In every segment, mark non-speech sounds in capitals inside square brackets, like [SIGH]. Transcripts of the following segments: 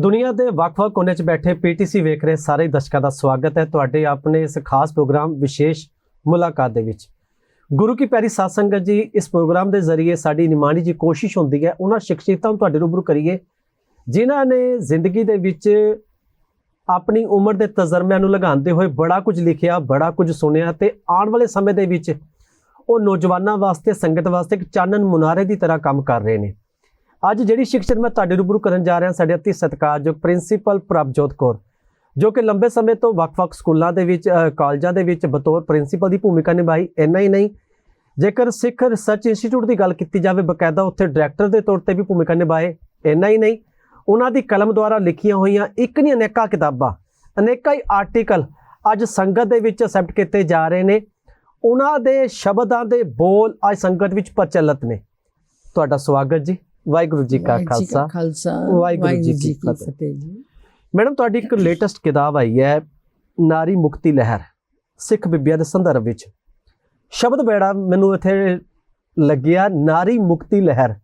ਦੁਨੀਆ ਦੇ ਵੱਖ-ਵੱਖ ਕੋਨੇ 'ਚ ਬੈਠੇ ਪੀਟੀਸੀ ਵੇਖ ਰਹੇ ਸਾਰੇ ਦਰਸ਼ਕਾਂ ਦਾ ਸਵਾਗਤ ਹੈ ਤੁਹਾਡੇ ਆਪਣੇ ਇਸ ਖਾਸ ਪ੍ਰੋਗਰਾਮ ਵਿਸ਼ੇਸ਼ ਮੁਲਾਕਾਤ ਦੇ ਵਿੱਚ। ਗੁਰੂ ਕੀ ਪਿਆਰੀ ਸਾਧ ਸੰਗਤ ਜੀ, ਇਸ ਪ੍ਰੋਗਰਾਮ ਦੇ ਜ਼ਰੀਏ ਸਾਡੀ ਨਿਮਾਣੀ ਜੀ ਕੋਸ਼ਿਸ਼ ਹੁੰਦੀ ਹੈ, ਉਹਨਾਂ ਸ਼ਖਸੀਅਤਾਂ ਨੂੰ ਤੁਹਾਡੇ ਰੂਬਰੂ ਕਰੀਏ, ਜਿਨ੍ਹਾਂ ਨੇ ਜ਼ਿੰਦਗੀ ਦੇ ਵਿੱਚ ਆਪਣੀ ਉਮਰ ਦੇ ਤਜਰਬਿਆਂ ਨੂੰ ਲਗਾਉਂਦੇ ਹੋਏ ਬੜਾ ਕੁਝ ਲਿਖਿਆ, ਬੜਾ ਕੁਝ ਸੁਣਿਆ ਤੇ ਆਉਣ ਵਾਲੇ ਸਮੇਂ ਦੇ ਵਿੱਚ ਉਹ ਨੌਜਵਾਨਾਂ ਵਾਸਤੇ, ਸੰਗਤ ਵਾਸਤੇ ਇੱਕ ਚਾਨਣ ਮੁਨਾਰੇ ਦੀ ਤਰ੍ਹਾਂ ਕੰਮ ਕਰ ਰਹੇ ਨੇ। ਅੱਜ ਜਿਹੜੀ ਸ਼ਿਕਸ਼ਤ ਮੈਂ ਤੁਹਾਡੇ ਰੂਬਰੂ ਕਰਨ ਜਾ ਰਿਹਾ, ਸਾਡੇ ਅਤੀ ਸਤਿਕਾਰਯੋਗ ਪ੍ਰਿੰਸੀਪਲ ਪ੍ਰਭਜੋਤ ਕੌਰ, ਜੋ ਕਿ ਲੰਬੇ ਸਮੇਂ ਤੋਂ ਵੱਖ-ਵੱਖ ਸਕੂਲਾਂ ਦੇ ਵਿੱਚ ਕਾਲਜਾਂ ਦੇ ਵਿੱਚ ਬਤੌਰ ਪ੍ਰਿੰਸੀਪਲ ਦੀ ਭੂਮਿਕਾ ਨਿਭਾਈ, ਇੰਨਾ ਹੀ ਨਹੀਂ। ਜੇਕਰ ਸਿੱਖ ਰਿਸਰਚ ਇੰਸਟੀਚਿਊਟ ਦੀ ਗੱਲ ਕੀਤੀ ਜਾਵੇ, ਬਕਾਇਦਾ ਉੱਥੇ ਡਾਇਰੈਕਟਰ ਦੇ ਤੌਰ ਤੇ ਵੀ ਭੂਮਿਕਾ ਨਿਭਾਏ, ਇੰਨਾ ਹੀ ਨਹੀਂ। ਉਹਨਾਂ ਦੀ ਕਲਮ ਦੁਆਰਾ ਲਿਖੀਆਂ ਹੋਈਆਂ ਇੱਕ ਨਹੀਂ ਅਨੇਕਾਂ ਕਿਤਾਬਾਂ, ਅਨੇਕਾਂ ਹੀ ਆਰਟੀਕਲ ਅੱਜ ਸੰਗਤ ਦੇ ਵਿੱਚ ਅਸੈਪਟ ਕੀਤੇ ਜਾ ਰਹੇ ਨੇ। ਉਹਨਾਂ ਦੇ ਸ਼ਬਦਾਂ ਦੇ ਬੋਲ ਅੱਜ ਸੰਗਤ ਵਿੱਚ ਪ੍ਰਚਲਿਤ ਨੇ। ਤੁਹਾਡਾ ਸਵਾਗਤ ਜੀ। ਵਾਹਿਗੁਰੂ ਜੀ ਕਾ ਖਾਲਸਾ। ਵਾਹਿਗੁਰੂ ਜੀ ਕੀ ਫਤਿਹ। ਫਤਿਹ ਜੀ। ਮੈਡਮ ਤੁਹਾਡੀ ਇੱਕ ਲੇਟੈਸਟ ਕਿਤਾਬ ਆਈ ਹੈ ਨਾਰੀ ਮੁਕਤੀ ਲਹਿਰ ਸਿੱਖ ਬਿੱਬੀਆਂ ਦੇ ਸੰਦਰਭ ਵਿੱਚ। ਸ਼ਬਦ ਬੜਾ ਮੈਨੂੰ ਇੱਥੇ ਲੱਗਿਆ ਨਾਰੀ ਮੁਕਤੀ ਲਹਿਰ।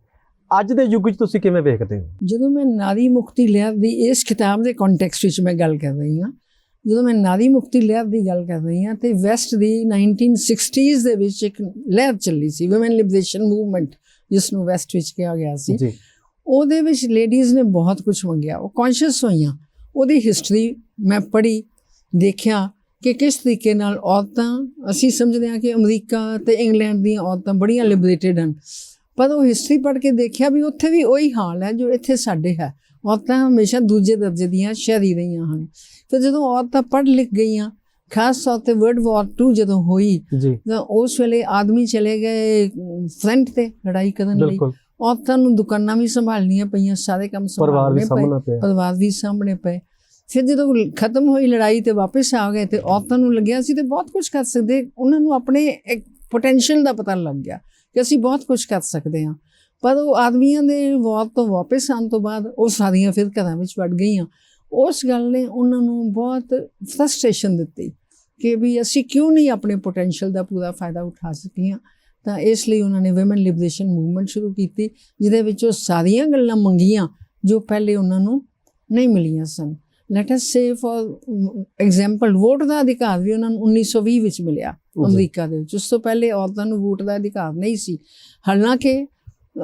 ਅੱਜ ਦੇ ਯੁੱਗ ਵਿੱਚ ਤੁਸੀਂ ਕਿਵੇਂ ਵੇਖਦੇ ਹੋ? ਜਦੋਂ ਮੈਂ ਨਾਰੀ ਮੁਕਤੀ ਲਹਿਰ ਦੀ ਇਸ ਕਿਤਾਬ ਦੇ ਕੰਟੈਕਸਟ ਵਿੱਚ ਮੈਂ ਗੱਲ ਕਰ ਰਹੀ ਹਾਂ ਜਦੋਂ ਮੈਂ ਨਾਰੀ ਮੁਕਤੀ ਲਹਿਰ ਦੀ ਗੱਲ ਕਰ ਰਹੀ ਹਾਂ ਤੇ ਵੈਸਟ ਦੀ 1960s ਦੇ ਵਿੱਚ ਇੱਕ ਲਹਿਰ ਚੱਲੀ ਸੀ ਔਮਨ ਲਿਬਰੇਸ਼ਨ ਮੂਵਮੈਂਟ ਜਿਸ ਨੂੰ ਵੈਸਟ ਵਿੱਚ ਕਿਹਾ ਗਿਆ ਸੀ। ਉਹਦੇ ਵਿੱਚ ਲੇਡੀਜ਼ ਨੇ ਬਹੁਤ ਕੁਝ ਮੰਗਿਆ। ਉਹ ਕੌਨਸ਼ੀਅਸ ਹੋਈਆਂ। ਉਹਦੀ ਹਿਸਟਰੀ ਮੈਂ ਪੜ੍ਹੀ ਦੇਖਿਆ ਕਿ ਕਿਸ ਤਰੀਕੇ ਨਾਲ ਔਰਤਾਂ ਅਸੀਂ ਸਮਝਦੇ ਹਾਂ ਕਿ ਅਮਰੀਕਾ ਤੇ ਇੰਗਲੈਂਡ ਦੀਆਂ ਔਰਤਾਂ ਬੜੀਆਂ ਲਿਬਰੇਟਡ ਹਨ। ਪਰ ਉਹ ਹਿਸਟਰੀ ਪੜ੍ਹ ਕੇ ਦੇਖਿਆ ਵੀ ਉੱਥੇ ਵੀ ਉਹੀ ਹਾਲ ਹੈ ਜੋ ਇੱਥੇ ਸਾਡੇ ਹੈ। ਔਰਤਾਂ ਹਮੇਸ਼ਾ ਦੂਜੇ ਦਰਜੇ ਦੀਆਂ ਸ਼ਹਿਰੀ ਰਹੀਆਂ ਹਨ। ਫਿਰ ਜਦੋਂ ਔਰਤਾਂ ਪੜ੍ਹ ਲਿਖ ਗਈਆਂ ਖਾਸ ਤੌਰ ਤੇ ਵਰਲਡ ਵਾਰ 2 ਜਦੋਂ ਹੋਈ ਤਾਂ ਉਸ ਵੇਲੇ ਆਦਮੀ ਚਲੇ ਗਏ ਫਰੰਟ ਤੇ ਲੜਾਈ ਕਰਨ ਲਈ। ਔਰਤਾਂ ਨੂੰ ਦੁਕਾਨਾਂ ਵੀ ਸੰਭਾਲਣੀਆਂ ਪਈਆਂ ਸਾਰੇ ਕੰਮ ਸੰਭਾਲਣੇ ਪਏ ਪਰਿਵਾਰ ਵੀ ਸਾਹਮਣੇ ਪਏ। ਫਿਰ ਜਦੋਂ ਖਤਮ ਹੋਈ ਲੜਾਈ ਤੇ ਵਾਪਸ ਆ ਗਏ ਤੇ ਔਰਤਾਂ ਨੂੰ ਲੱਗਿਆ ਸੀ ਤੇ ਬਹੁਤ ਕੁਝ ਕਰ ਸਕਦੇ ਉਹਨਾਂ ਨੂੰ ਆਪਣੇ ਇੱਕ ਪੋਟੈਂਸ਼ੀਅਲ ਦਾ ਪਤਾ ਲੱਗ ਗਿਆ ਕਿ ਅਸੀਂ ਬਹੁਤ ਕੁਝ ਕਰ ਸਕਦੇ ਹਾਂ। ਪਰ ਉਹ ਆਦਮੀਆਂ ਦੇ ਵਾਰ ਤੋਂ ਵਾਪਸ ਆਉਣ ਤੋਂ ਬਾਅਦ ਉਹ ਸਾਰੀਆਂ ਫਿਰ ਘਰਾਂ ਵਿੱਚ ਵੜ ਗਈਆਂ। ਉਸ ਗੱਲ ਨੇ ਉਹਨਾਂ ਨੂੰ ਬਹੁਤ ਫਰਸਟ੍ਰੇਸ਼ਨ ਦਿੱਤੀ। ਕਿ ਵੀ ਅਸੀਂ ਕਿਉਂ ਨਹੀਂ ਆਪਣੇ ਪੋਟੈਂਸ਼ੀਅਲ ਦਾ ਪੂਰਾ ਫਾਇਦਾ ਉਠਾ ਸਕੀਆਂ? ਤਾਂ ਇਸ ਲਈ ਉਹਨਾਂ ਨੇ ਔਮਨ ਲਿਬਰੇਸ਼ਨ ਮੂਵਮੈਂਟ ਸ਼ੁਰੂ ਕੀਤੀ ਜਿਹਦੇ ਵਿੱਚ ਉਹ ਸਾਰੀਆਂ ਗੱਲਾਂ ਮੰਗੀਆਂ ਜੋ ਪਹਿਲੇ ਉਹਨਾਂ ਨੂੰ ਨਹੀਂ ਮਿਲੀਆਂ ਸਨ। Let us say for example vote ਦਾ ਅਧਿਕਾਰ ਵੀ ਉਹਨਾਂ ਨੂੰ 1920 ਵਿੱਚ ਮਿਲਿਆ ਅਮਰੀਕਾ ਦੇ ਵਿੱਚ। ਉਸ ਤੋਂ ਪਹਿਲੇ ਔਰਤਾਂ ਨੂੰ ਵੋਟ ਦਾ ਅਧਿਕਾਰ ਨਹੀਂ ਸੀ। ਹਾਲਾਂਕਿ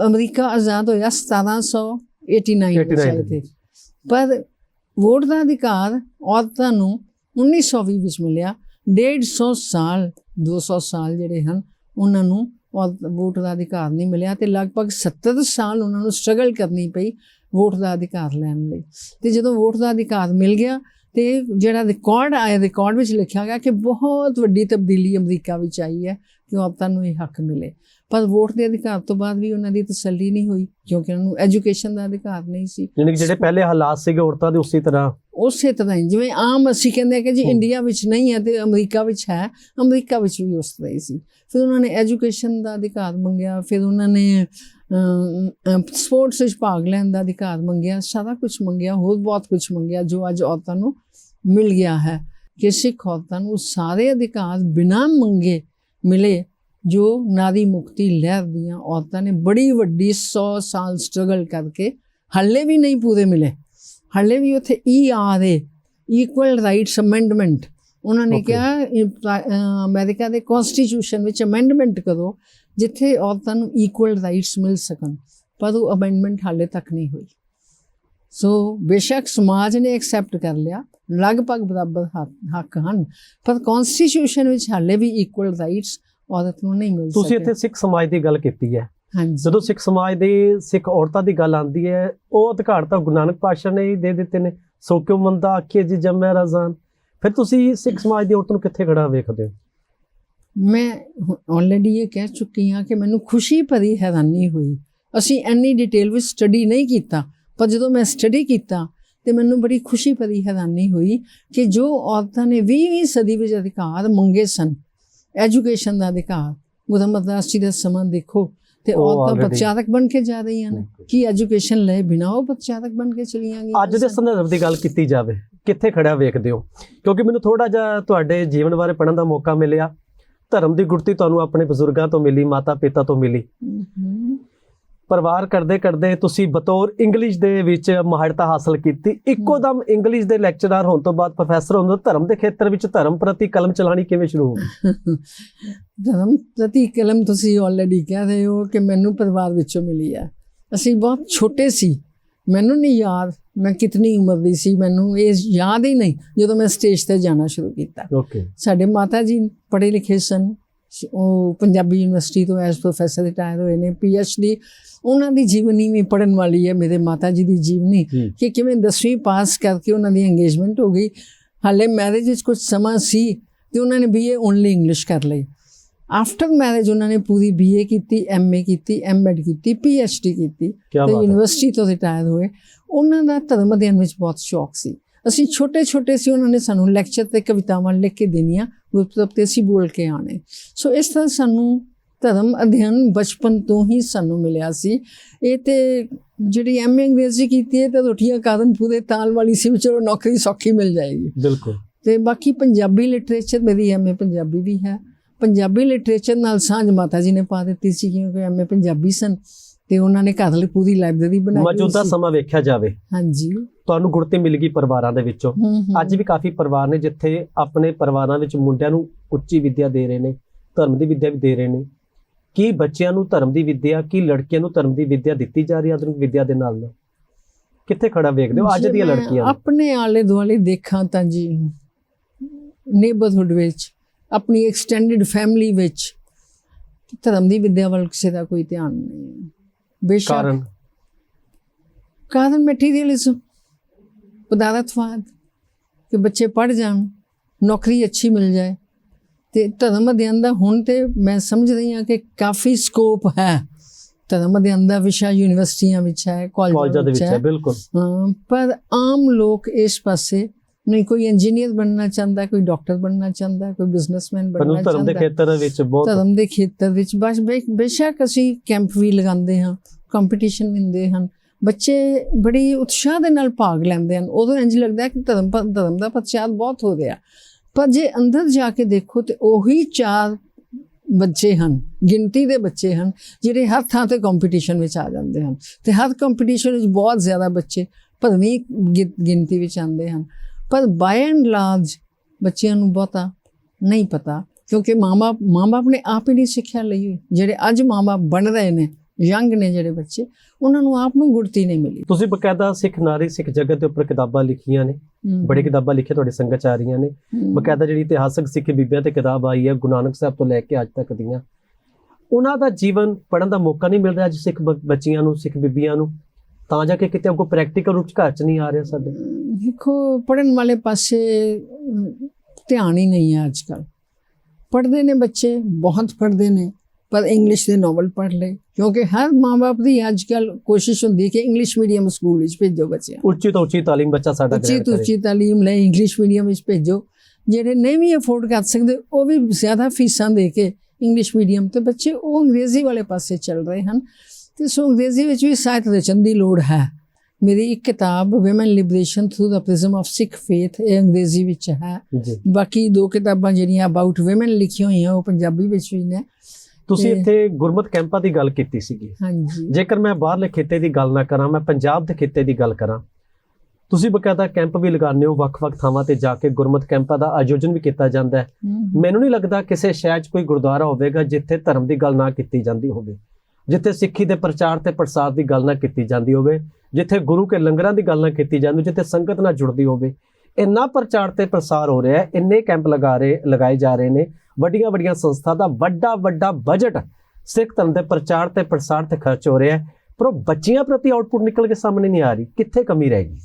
ਅਮਰੀਕਾ ਆਜ਼ਾਦ ਹੋਇਆ 1789 ਵਿੱਚ ਪਰ ਵੋਟ ਦਾ ਅਧਿਕਾਰ ਔਰਤਾਂ ਨੂੰ 1920 ਵਿੱਚ ਮਿਲਿਆ। 150 ਸਾਲ 200 ਸਾਲ ਜਿਹੜੇ ਹਨ, ਉਹਨਾਂ ਨੂੰ ਵੋਟ ਦਾ ਅਧਿਕਾਰ ਨਹੀਂ ਮਿਲਿਆ ਤੇ ਲਗਭਗ 70 ਸਾਲ ਉਹਨਾਂ ਨੂੰ ਸਟਰਗਲ ਕਰਨੀ ਪਈ ਵੋਟ ਦਾ ਅਧਿਕਾਰ ਲੈਣ ਲਈ। ਤੇ ਜਦੋਂ ਵੋਟ ਦਾ ਅਧਿਕਾਰ ਮਿਲ ਗਿਆ ਤੇ ਜਿਹੜਾ ਰਿਕਾਰਡ ਆਇਆ ਰਿਕਾਰਡ ਵਿੱਚ ਲਿਖਿਆ ਗਿਆ ਕਿ ਬਹੁਤ ਵੱਡੀ ਤਬਦੀਲੀ ਅਮਰੀਕਾ ਵਿੱਚ ਆਈ ਹੈ। ਕਿ ਔਰਤਾਂ ਨੂੰ ਇਹ ਹੱਕ ਮਿਲੇ? ਪਰ ਵੋਟ ਦੇ ਅਧਿਕਾਰ ਤੋਂ ਬਾਅਦ ਵੀ ਉਹਨਾਂ ਦੀ ਤਸੱਲੀ ਨਹੀਂ ਹੋਈ ਕਿਉਂਕਿ ਉਹਨਾਂ ਨੂੰ ਐਜੂਕੇਸ਼ਨ ਦਾ ਅਧਿਕਾਰ ਨਹੀਂ ਸੀ। ਯਾਨੀ ਕਿ ਜਿਹੜੇ ਪਹਿਲੇ ਹਾਲਾਤ ਸੀਗੇ ਔਰਤਾਂ ਦੇ ਉਸੇ ਤਰ੍ਹਾਂ। ਉਸੇ ਤਰ੍ਹਾਂ ਹੀ ਜਿਵੇਂ ਆਮ ਅਸੀਂ ਕਹਿੰਦੇ ਹਾਂ ਕਿ ਜੀ। ਇੰਡੀਆ ਵਿੱਚ ਨਹੀਂ ਹੈ ਤੇ ਅਮਰੀਕਾ ਵਿੱਚ ਹੈ ਅਮਰੀਕਾ ਵਿੱਚ ਵੀ ਉਸ ਤਰ੍ਹਾਂ ਹੀ ਸੀ। ਫਿਰ ਉਹਨਾਂ ਨੇ ਐਜੂਕੇਸ਼ਨ ਦਾ ਅਧਿਕਾਰ ਮੰਗਿਆ ਫਿਰ ਉਹਨਾਂ ਨੇ ਸਪੋਰਟਸ ਵਿੱਚ ਭਾਗ ਲੈਣ ਦਾ ਅਧਿਕਾਰ ਮੰਗਿਆ ਸਾਰਾ ਕੁਝ ਮੰਗਿਆ ਹੋਰ ਬਹੁਤ ਕੁਝ ਮੰਗਿਆ ਜੋ ਅੱਜ ਔਰਤਾਂ ਨੂੰ ਮਿਲ ਗਿਆ ਹੈ। ਕਿ ਸਿੱਖ ਔਰਤਾਂ ਨੂੰ ਸਾਰੇ ਅਧਿਕਾਰ ਬਿਨਾਂ ਮੰਗੇ ਮਿਲੇ ਜੋ ਨਾਰੀ ਮੁਕਤੀ ਲਹਿਰ ਦੀਆਂ ਔਰਤਾਂ ਨੇ ਬੜੀ ਵੱਡੀ 100 ਸਾਲ ਸਟਰਗਲ ਕਰਕੇ ਹੱਲੇ ਵੀ ਨਹੀਂ ਪੂਰੇ ਮਿਲੇ। ਹੱਲੇ ਵੀ ਉੱਥੇ ਈ ਆ ਰਹੇ ਇਕੁਅਲ ਰਾਈਟਸ ਅਮੈਂਡਮੈਂਟ ਉਹਨਾਂ ਨੇ. ਕਿਹਾ ਅਮਰੀਕਾ ਦੇ ਕਨਸਟੀਟਿਊਸ਼ਨ ਵਿੱਚ ਅਮੈਂਡਮੈਂਟ ਕਰੋ ਜਿੱਥੇ ਔਰਤਾਂ ਨੂੰ ਇਕੁਅਲ ਰਾਈਟਸ ਮਿਲ ਸਕਣ ਪਰ ਉਹ ਅਮੈਂਡਮੈਂਟ ਹਾਲੇ ਤੱਕ ਨਹੀਂ ਹੋਈ। ਸੋ ਬੇਸ਼ੱਕ ਸਮਾਜ ਨੇ ਐਕਸੈਪਟ ਕਰ ਲਿਆ ਲਗਭਗ ਬਰਾਬਰ ਹੱਕ- ਹਨ ਪਰ ਕਨਸਟੀਟਿਊਸ਼ਨ ਵਿੱਚ ਹਾਲੇ ਵੀ ਇਕੁਅਲ ਰਾਈਟਸ ਔਰਤ ਨੂੰ ਨਹੀਂ ਮਿਲ ਤੁਸੀਂ ਸਕੇ। ਇੱਥੇ ਸਿੱਖ ਸਮਾਜ ਦੀ ਗੱਲ ਕੀਤੀ ਹੈ। ਜਦੋਂ ਸਿੱਖ ਸਮਾਜ ਦੇ ਸਿੱਖ ਔਰਤਾਂ ਦੀ ਗੱਲ ਆਉਂਦੀ ਹੈ ਉਹ ਅਧਿਕਾਰ ਤਾਂ ਗੁਰੂ ਨਾਨਕ ਪਾਤਸ਼ਾਹ ਨੇ ਹੀ ਦੇ ਦਿੱਤੇ ਨੇ। ਸੋ ਕਿਉ ਮੰਦਾ ਆਖੀਏ ਜੀ ਜੰਮੈ ਰਜ਼ਾਨ? ਫਿਰ ਤੁਸੀਂ ਸਿੱਖ ਸਮਾਜ ਦੀ ਔਰਤ ਨੂੰ ਕਿੱਥੇ ਖੜਾ ਵੇਖਦੇ ਹੋ? ਮੈਂ ਆਲਰੇਡੀ ਇਹ ਕਹਿ ਚੁੱਕੀ ਹਾਂ ਕਿ ਮੈਨੂੰ ਖੁਸ਼ੀ ਭਰੀ ਹੈਰਾਨੀ ਹੋਈ। ਅਸੀਂ ਇੰਨੀ ਡਿਟੇਲ ਵਿੱਚ ਸਟੱਡੀ ਨਹੀਂ ਕੀਤਾ। ਪਰ ਜਦੋਂ ਮੈਂ ਸਟੱਡੀ ਕੀਤਾ ਤੇ ਮੈਨੂੰ ਬੜੀ ਖੁਸ਼ੀ ਭਰੀ ਹੈਰਾਨੀ ਹੋਈ ਕਿ ਜੋ ਔਰਤਾਂ ਨੇ 20ਵੀਂ ਸਦੀ ਵਿੱਚ ਅਧਿਕਾਰ ਮੰਗੇ ਸਨ ਐਜੂਕੇਸ਼ਨ ਦਾ ਅਧਿਕਾਰ ਗੁਰੂ ਅਮਰਦਾਸ ਜੀ ਦਾ ਸਮਾਂ ਦੇਖੋ ਤੇ ਔਰਤਾਂ ਪ੍ਰਚਾਰਕ ਬਣ ਕੇ ਜਾ ਰਹੀਆਂ ਨੇ। ਕੀ ਐਜੂਕੇਸ਼ਨ ਲਏ ਬਿਨਾਂ ਉਹ ਪ੍ਰਚਾਰਕ ਬਣ ਕੇ ਚਲੀਆਂ ਗਈਆਂ ਅੱਜ ਦੇ। ਸੰਦਰਭ ਦੀ ਗੱਲ ਕੀਤੀ ਜਾਵੇ ਕਿੱਥੇ ਖੜਿਆ ਵੇਖਦੇ ਹੋ? ਕਿਉਂਕਿ ਮੈਨੂੰ ਥੋੜਾ ਜਿਹਾ ਤੁਹਾਡੇ ਜੀਵਨ ਬਾਰੇ ਪੜਨ ਦਾ ਮੌਕਾ ਮਿਲਿਆ ਧਰਮ ਦੀ ਗੁਰਤੀ ਤੁਹਾਨੂੰ ਆਪਣੇ ਬਜ਼ੁਰਗਾਂ ਤੋਂ ਮਿਲੀ ਮਾਤਾ ਪਿਤਾ ਤੋਂ ਮਿਲੀ। ਪਰਿਵਾਰ ਕਰਦੇ ਕਰਦੇ ਤੁਸੀਂ ਬਤੌਰ ਇੰਗਲਿਸ਼ ਦੇ ਵਿੱਚ ਮਹਾਰਤਾ ਹਾਸਲ ਕੀਤੀ। ਇੱਕੋ ਦਮ ਇੰਗਲਿਸ਼ ਦੇ ਲੈਕਚਰਰ ਹੋਣ ਤੋਂ ਬਾਅਦ ਪ੍ਰੋਫੈਸਰ ਹੋਣ ਤੋਂ ਧਰਮ ਦੇ ਖੇਤਰ ਵਿੱਚ ਧਰਮ ਪ੍ਰਤੀ ਕਲਮ ਚਲਾਣੀ ਕਿਵੇਂ ਸ਼ੁਰੂ ਹੋ ਗਈ? [LAUGHS] ਧਰਮ ਪ੍ਰਤੀ ਕਲਮ ਤੁਸੀਂ ਆਲਰੇਡੀ ਕਹਿ ਰਹੇ ਹੋ ਕਿ ਮੈਨੂੰ ਪਰਿਵਾਰ ਵਿੱਚੋਂ ਮਿਲੀ ਹੈ ਅਸੀਂ ਬਹੁਤ ਛੋਟੇ ਸੀ। ਮੈਨੂੰ ਨਹੀਂ ਯਾਦ ਮੈਂ ਕਿਤਨੀ ਉਮਰ ਦੀ ਸੀ ਮੈਨੂੰ ਇਹ ਯਾਦ ਹੀ ਨਹੀਂ ਜਦੋਂ ਮੈਂ ਸਟੇਜ ਤੇ ਜਾਣਾ ਸ਼ੁਰੂ ਕੀਤਾ। ਓਕੇ ਸਾਡੇ ਮਾਤਾ ਜੀ ਪੜ੍ਹੇ ਲਿਖੇ ਸਨ। ਉਹ ਪੰਜਾਬੀ ਯੂਨੀਵਰਸਿਟੀ ਤੋਂ ਐਸ ਪ੍ਰੋਫੈਸਰ ਰਿਟਾਇਰ ਹੋਏ ਨੇ ਡੀ ਉਹਨਾਂ ਦੀ ਜੀਵਨੀ ਵੀ ਪੜਨ ਵਾਲੀ ਹੈ ਮੇਰੇ ਮਾਤਾ ਜੀ ਦੀ ਜੀਵਨੀ। ਕਿ ਕਿਵੇਂ 10ਵੀਂ ਪਾਸ ਕਰਕੇ ਉਹਨਾਂ ਦੀ ਇੰਗੇਜਮੈਂਟ ਹੋ ਗਈ। ਹਾਲੇ ਮੈਰਿਜ ਵਿੱਚ ਕੁਝ ਸਮਾਂ ਸੀ ਤੇ ਉਹਨਾਂ ਨੇ ਬੀਏ ਓਨਲੀ ਇੰਗਲਿਸ਼ ਕਰ ਲਈ। ਆਫਟਰ ਮੈਰਿਜ ਉਹਨਾਂ ਨੇ ਪੂਰੀ ਬੀਏ ਕੀਤੀ ਐਮਏ ਕੀਤੀ ਐਮਐਡ ਕੀਤੀ ਡੀ ਕੀਤੀ। ਤੇ ਯੂਨੀਵਰਸਿਟੀ ਤੋਂ ਰਿਟਾਇਰ ਹੋਏ। ਉਹਨਾਂ ਦਾ ਧਰਮ ਅਧਿਐਨ ਵਿੱਚ ਬਹੁਤ ਸ਼ੌਕ ਸੀ। ਅਸੀਂ ਛੋਟੇ ਛੋਟੇ ਸੀ ਉਹਨਾਂ ਨੇ ਸਾਨੂੰ ਲੈਕਚਰ ਤੇ ਕਵਿਤਾਵਾਂ ਲਿਖ ਕੇ ਦੇਣੀਆਂ ਗੁਰਪੁਰਬ ਤੇ ਅਸੀਂ ਬੋਲ ਕੇ ਆਣੇ ਸੋ ਇਸ ਤਰ੍ਹਾਂ ਸਾਨੂੰ ਧਰਮ ਅਧਿਐਨ ਬਚਪਨ ਤੋਂ ਹੀ ਸਾਨੂੰ ਮਿਲਿਆ ਸੀ। ਇਹ ਤੇ ਜਿਹੜੀ ਐਮਏ ਅੰਗਰੇਜ਼ੀ ਕੀਤੀ ਹੈ ਤਾਂ ਰੋਟੀਆਂ ਕਾਰਨ ਪੂਰੇ ਤਾਲ ਵਾਲੀ ਸੀ ਵੀ ਚਲੋ ਨੌਕਰੀ ਸੌਖੀ ਮਿਲ ਜਾਏਗੀ। ਬਿਲਕੁਲ। ਤੇ ਬਾਕੀ ਪੰਜਾਬੀ ਲਿਟਰੇਚਰ ਮੇਰੀ ਐਮਏ ਪੰਜਾਬੀ ਵੀ ਹੈ। ਪੰਜਾਬੀ ਲਿਟਰੇਚਰ ਨਾਲ ਸਾਂਝ ਮਾਤਾ ਜੀ ਨੇ ਪਾ ਦਿੱਤੀ ਸੀ ਕਿਉਂਕਿ ਐਮਏ ਪੰਜਾਬੀ ਸਨ ਤੇ ਉਹਨਾਂ ਨੇ ਘਰ ਲਈ ਪੂਰੀ ਲਾਇਬ੍ਰੇਰੀ ਬਣਾਈ ਮੌਜੂਦਾ। ਸਮਾਂ ਵੇਖਿਆ ਜਾਵੇ ਹਾਂਜੀ। ਤੁਹਾਨੂੰ ਗੁੜਤੀ ਮਿਲ ਗਈ ਪਰਿਵਾਰਾਂ ਦੇ ਵਿੱਚੋਂ। ਅੱਜ ਵੀ ਕਾਫੀ ਪਰਿਵਾਰ ਨੇ ਜਿੱਥੇ ਆਪਣੇ ਪਰਿਵਾਰਾਂ ਵਿੱਚ ਮੁੰਡਿਆਂ ਨੂੰ ਉੱਚੀ ਵਿੱਦਿਆ ਦੇ ਰਹੇ ਨੇ ਧਰਮ ਦੀ ਵਿੱਦਿਆ ਵੀ ਦੇ ਰਹੇ ਨੇ। ਕੀ ਬੱਚਿਆਂ ਨੂੰ ਧਰਮ ਦੀ ਵਿੱਦਿਆ ਕੀ ਲੜਕੀਆਂ ਨੂੰ ਧਰਮ ਦੀ ਵਿੱਦਿਆ ਦਿੱਤੀ ਜਾ ਰਹੀ ਹੈ ਆਧੁਨਿਕ ਵਿੱਦਿਆ ਦੇ ਨਾਲ? ਕਿੱਥੇ ਖੜਾ ਵੇਖਦੇ ਹੋ ਅੱਜ ਦੀਆਂ ਲੜਕੀਆਂ ਆਪਣੇ ਆਲੇ ਦੁਆਲੇ ਦੇਖਾਂ ਤਾਂ ਜੀ ਨੇਬਰਹੁੱਡ ਵਿੱਚ ਆਪਣੀ ਐਕਸਟੈਂਡਡ ਫੈਮਿਲੀ ਵਿੱਚ ਧਰਮ ਦੀ ਵਿੱਦਿਆ ਵੱਲ ਕਿਸੇ ਦਾ ਕੋਈ ਧਿਆਨ ਨਹੀਂ ਹੈ। ਬੇਸ਼ੱਕ ਕਾਰਨ? ਕਾਰਨ ਮਟੀਰੀਅਲਿਜ਼ਮ ਪਦਾਰਥਵਾਦ ਕਿ ਬੱਚੇ ਪੜ ਜਾਣ ਨੌਕਰੀ ਅੱਛੀ ਮਿਲ ਜਾਏ ਤੇ ਧਰਮ ਅਧਿਐਨ ਦਾ ਹੁਣ ਤੇ ਮੈਂ ਸਮਝ ਰਹੀ ਹਾਂ ਕਿ ਕਾਫੀ ਸਕੋਪ ਹੈ। ਧਰਮ ਅਧਿਐਨ ਦਾ ਵਿਸ਼ਾ ਯੂਨੀਵਰਸਿਟੀਆਂ ਵਿੱਚ ਹੈ ਕਾਲਜਾਂ ਦੇ ਵਿੱਚ ਹੈ। ਬਿਲਕੁਲ। ਪਰ ਆਮ ਲੋਕ ਇਸ ਪਾਸੇ ਨਹੀਂ ਕੋਈ ਇੰਜੀਨੀਅਰ ਬਣਨਾ ਚਾਹੁੰਦਾ ਕੋਈ ਡਾਕਟਰ ਬਣਨਾ ਚਾਹੁੰਦਾ ਕੋਈ ਬਿਜ਼ਨਸਮੈਨ ਬਣਨਾ ਧਰਮ ਦੇ ਚਾਹੁੰਦਾ। ਖੇਤਰ ਵਿੱਚ ਬਹੁਤ ਧਰਮ ਦੇ ਖੇਤਰ ਵਿੱਚ ਬਸ ਬੇਸ਼ੱਕ ਅਸੀਂ ਕੈਂਪ ਵੀ ਲਗਾਉਂਦੇ ਹਾਂ ਕੰਪੀਟੀਸ਼ਨ ਹੁੰਦੇ ਹਨ। ਬੱਚੇ ਬੜੀ ਉਤਸ਼ਾਹ ਦੇ ਨਾਲ ਭਾਗ ਲੈਂਦੇ ਹਨ। ਉਦੋਂ ਇੰਜ ਲੱਗਦਾ ਕਿ ਧਰਮ ਧਰਮ ਦਾ ਪ੍ਰਚਾਰ ਬਹੁਤ ਹੋ ਰਿਹਾ। ਪਰ ਜੇ ਅੰਦਰ ਜਾ ਕੇ ਦੇਖੋ ਤੇ ਉਹੀ ਚਾਰ ਬੱਚੇ ਹਨ, ਗਿਣਤੀ ਦੇ ਬੱਚੇ ਹਨ, ਜਿਹੜੇ ਹਰ ਥਾਂ ਤੇ ਕੰਪੀਟੀਸ਼ਨ ਵਿੱਚ ਆ ਜਾਂਦੇ ਹਨ ਤੇ ਹਰ ਕੰਪੀਟੀਸ਼ਨ ਵਿੱਚ ਬਹੁਤ ਜ਼ਿਆਦਾ ਬੱਚੇ ਭਰਵੀਂ ਗਿ- ਗਿਣਤੀ ਵਿੱਚ ਆਉਂਦੇ ਹਨ। ਪਰ ਬਾਈ ਐਂਡ ਲਾਰਜ ਬੱਚਿਆਂ ਨੂੰ ਬਹੁਤਾ ਨਹੀਂ ਪਤਾ ਕਿਉਂਕਿ ਮਾਂ-ਬਾਪ ਮਾਂ-ਬਾਪ ਨੇ ਆਪ ਹੀ ਨਹੀਂ ਸਿੱਖਿਆ ਲਈ ਜਿਹੜੇ ਅੱਜ ਮਾਂ-ਬਾਪ ਬਣ ਰਹੇ ਨੇ ਯੰਗ ਨੇ ਜਿਹੜੇ ਬੱਚੇ ਉਹਨਾਂ ਨੂੰ ਆਪ ਨੂੰ ਗੁੜਤੀ ਨਹੀਂ ਮਿਲੀ। ਤੁਸੀਂ ਬਕਾਇਦਾ ਸਿੱਖ ਨਾਰੀ ਸਿੱਖ ਜਗਤ ਦੇ ਉੱਪਰ ਕਿਤਾਬਾਂ ਲਿਖੀਆਂ ਨੇ ਬੜੀ ਕਿਤਾਬਾਂ ਲਿਖੀਆਂ ਤੁਹਾਡੇ ਸੰਗਤ ਚ ਆ ਰਹੀਆਂ ਨੇ। ਬਕਾਇਦਾ ਜਿਹੜੀ ਇਤਿਹਾਸਕ ਸਿੱਖ ਬੀਬੀਆਂ ਤੇ ਕਿਤਾਬ ਆਈ ਹੈ ਗੁਰੂ ਨਾਨਕ ਸਾਹਿਬ ਤੋਂ ਲੈ ਕੇ ਅੱਜ ਤੱਕ ਦੀਆਂ ਉਹਨਾਂ ਦਾ ਜੀਵਨ ਪੜਨ ਦਾ ਮੌਕਾ ਨਹੀਂ ਮਿਲ ਰਿਹਾ ਅੱਜ ਸਿੱਖ ਬੱਚੀਆਂ ਨੂੰ ਸਿੱਖ ਬੀਬੀਆਂ ਨੂੰ। ਤਾਂ ਜਾ ਕੇ ਕਿਤੇ ਅੱਗੋਂ ਪ੍ਰੈਕਟੀਕਲ ਰੂਪ ਚ ਘਰ ਚ ਨਹੀਂ ਆ ਰਿਹਾ ਸਾਡੇ। ਦੇਖੋ ਪੜਨ ਵਾਲੇ ਪਾਸੇ ਧਿਆਨ ਹੀ ਨਹੀਂ ਹੈ ਅੱਜਕੱਲ ਪੜ੍ਹਦੇ ਨੇ ਬੱਚੇ ਬਹੁਤ ਪੜ੍ਹਦੇ ਨੇ। ਪਰ ਇੰਗਲਿਸ਼ ਦੇ ਨੋਵਲ ਪੜ੍ਹ ਲਏ। ਕਿਉਂਕਿ ਹਰ ਮਾਂ-ਬਾਪ ਦੀ ਅੱਜਕੱਲ ਕੋਸ਼ਿਸ਼ ਹੁੰਦੀ ਕਿ ਇੰਗਲਿਸ਼ ਮੀਡੀਅਮ ਸਕੂਲ ਵਿੱਚ ਭੇਜੋ ਬੱਚਿਆਂ। ਉੱਚੀ ਤੋਂ ਉੱਚੀ ਤਾਲੀਮ ਬੱਚਾ ਸਾਡਾ ਉੱਚੀ ਤੋਂ ਉੱਚੀ ਤਾਲੀਮ ਲੈ ਇੰਗਲਿਸ਼ ਮੀਡੀਅਮ ਵਿੱਚ ਭੇਜੋ। ਜਿਹੜੇ ਨਹੀਂ ਵੀ ਅਫੋਰਡ ਕਰ ਸਕਦੇ ਉਹ ਵੀ ਜ਼ਿਆਦਾ ਫੀਸਾਂ ਦੇ ਕੇ ਇੰਗਲਿਸ਼ ਮੀਡੀਅਮ ਤੇ ਬੱਚੇ ਉਹ ਅੰਗਰੇਜ਼ੀ ਵਾਲੇ ਪਾਸੇ ਚੱਲ ਰਹੇ ਹਨ। ਤੇ ਸੋ ਅੰਗਰੇਜ਼ੀ ਵਿੱਚ ਵੀ ਸਾਹਿਤ ਰਚਨ ਦੀ ਲੋੜ ਹੈ। ਮੇਰੀ ਇੱਕ ਕਿਤਾਬ woman liberation through the prism of Sikh faith ਇਹ ਅੰਗਰੇਜ਼ੀ ਵਿੱਚ ਹੈ। ਬਾਕੀ ਦੋ ਕਿਤਾਬਾਂ ਜਿਹੜੀਆਂ ਅਬਾਊਟ ਔਮਨ ਲਿਖੀਆਂ ਹੋਈਆਂ ਉਹ ਪੰਜਾਬੀ ਵਿੱਚ ਵੀ ਨੇ। ਤੁਸੀਂ ਇੱਥੇ ਗੁਰਮਤ ਕੈਂਪਾਂ ਦੀ ਗੱਲ ਕੀਤੀ ਸੀਗੀ। ਹਾਂਜੀ। ਜੇਕਰ ਮੈਂ ਬਾਹਰਲੇ ਖੇਤੇ ਦੀ ਗੱਲ ਨਾ ਕਰਾਂ ਮੈਂ ਪੰਜਾਬ ਦੇ ਖੇਤੇ ਦੀ ਗੱਲ ਕਰਾਂ ਤੁਸੀਂ ਬਕਾਇਦਾ ਕੈਂਪ ਵੀ ਲਗਾਉਂਦੇ ਹੋ ਵੱਖ-ਵੱਖ ਥਾਵਾਂ ਤੇ ਜਾ ਕੇ ਗੁਰਮਤ ਕੈਂਪਾਂ ਦਾ ਆਯੋਜਨ ਵੀ ਕੀਤਾ ਜਾਂਦਾ ਹੈ। ਮੈਨੂੰ ਨਹੀਂ ਲੱਗਦਾ ਕਿਸੇ ਸ਼ਹਿਰ 'ਚ ਕੋਈ ਗੁਰਦੁਆਰਾ ਹੋਵੇਗਾ ਜਿੱਥੇ ਧਰਮ ਦੀ ਗੱਲ ਨਾ ਕੀਤੀ ਜਾਂਦੀ ਹੋਵੇ ਜਿੱਥੇ ਸਿੱਖੀ ਦੇ ਪ੍ਰਚਾਰ ਤੇ ਪ੍ਰਸਾਰ ਦੀ ਗੱਲ ਨਾ ਕੀਤੀ ਜਾਂਦੀ ਹੋਵੇ ਜਿੱਥੇ ਗੁਰੂ ਕੇ ਲੰਗਰਾਂ ਦੀ ਗੱਲ ਨਾ ਕੀਤੀ ਜਾਂਦੀ ਜਿੱਥੇ ਸੰਗਤ ਨਾਲ ਜੁੜਦੀ ਹੋਵੇ। ਇੰਨਾ ਪ੍ਰਚਾਰ ਤੇ ਪ੍ਰਸਾਰ ਹੋ ਰਿਹਾ ਹੈ, ਇੰਨੇ ਕੈਂਪ ਲਗਾ ਰਹੇ, ਲਗਾਏ ਜਾ ਰਹੇ ਨੇ ਵੱਡੀਆਂ ਵੱਡੀਆਂ ਸੰਸਥਾ ਦਾ ਵੱਡਾ ਵੱਡਾ ਬਜਟ ਸਿੱਖ ਧਰਮ ਦੇ ਪ੍ਰਚਾਰ ਤੇ ਪ੍ਰਸਾਰ ਤੇ ਖਰਚ ਹੋ ਰਿਹਾ ਹੈ। ਪਰ ਉਹ ਬੱਚੀਆਂ ਪ੍ਰਤੀ ਆਉਟਪੁੱਟ ਨਿਕਲ ਕੇ ਸਾਹਮਣੇ ਨਹੀਂ ਆ ਰਹੀ, ਕਿੱਥੇ ਕਮੀ ਰਹਿ ਗਈ?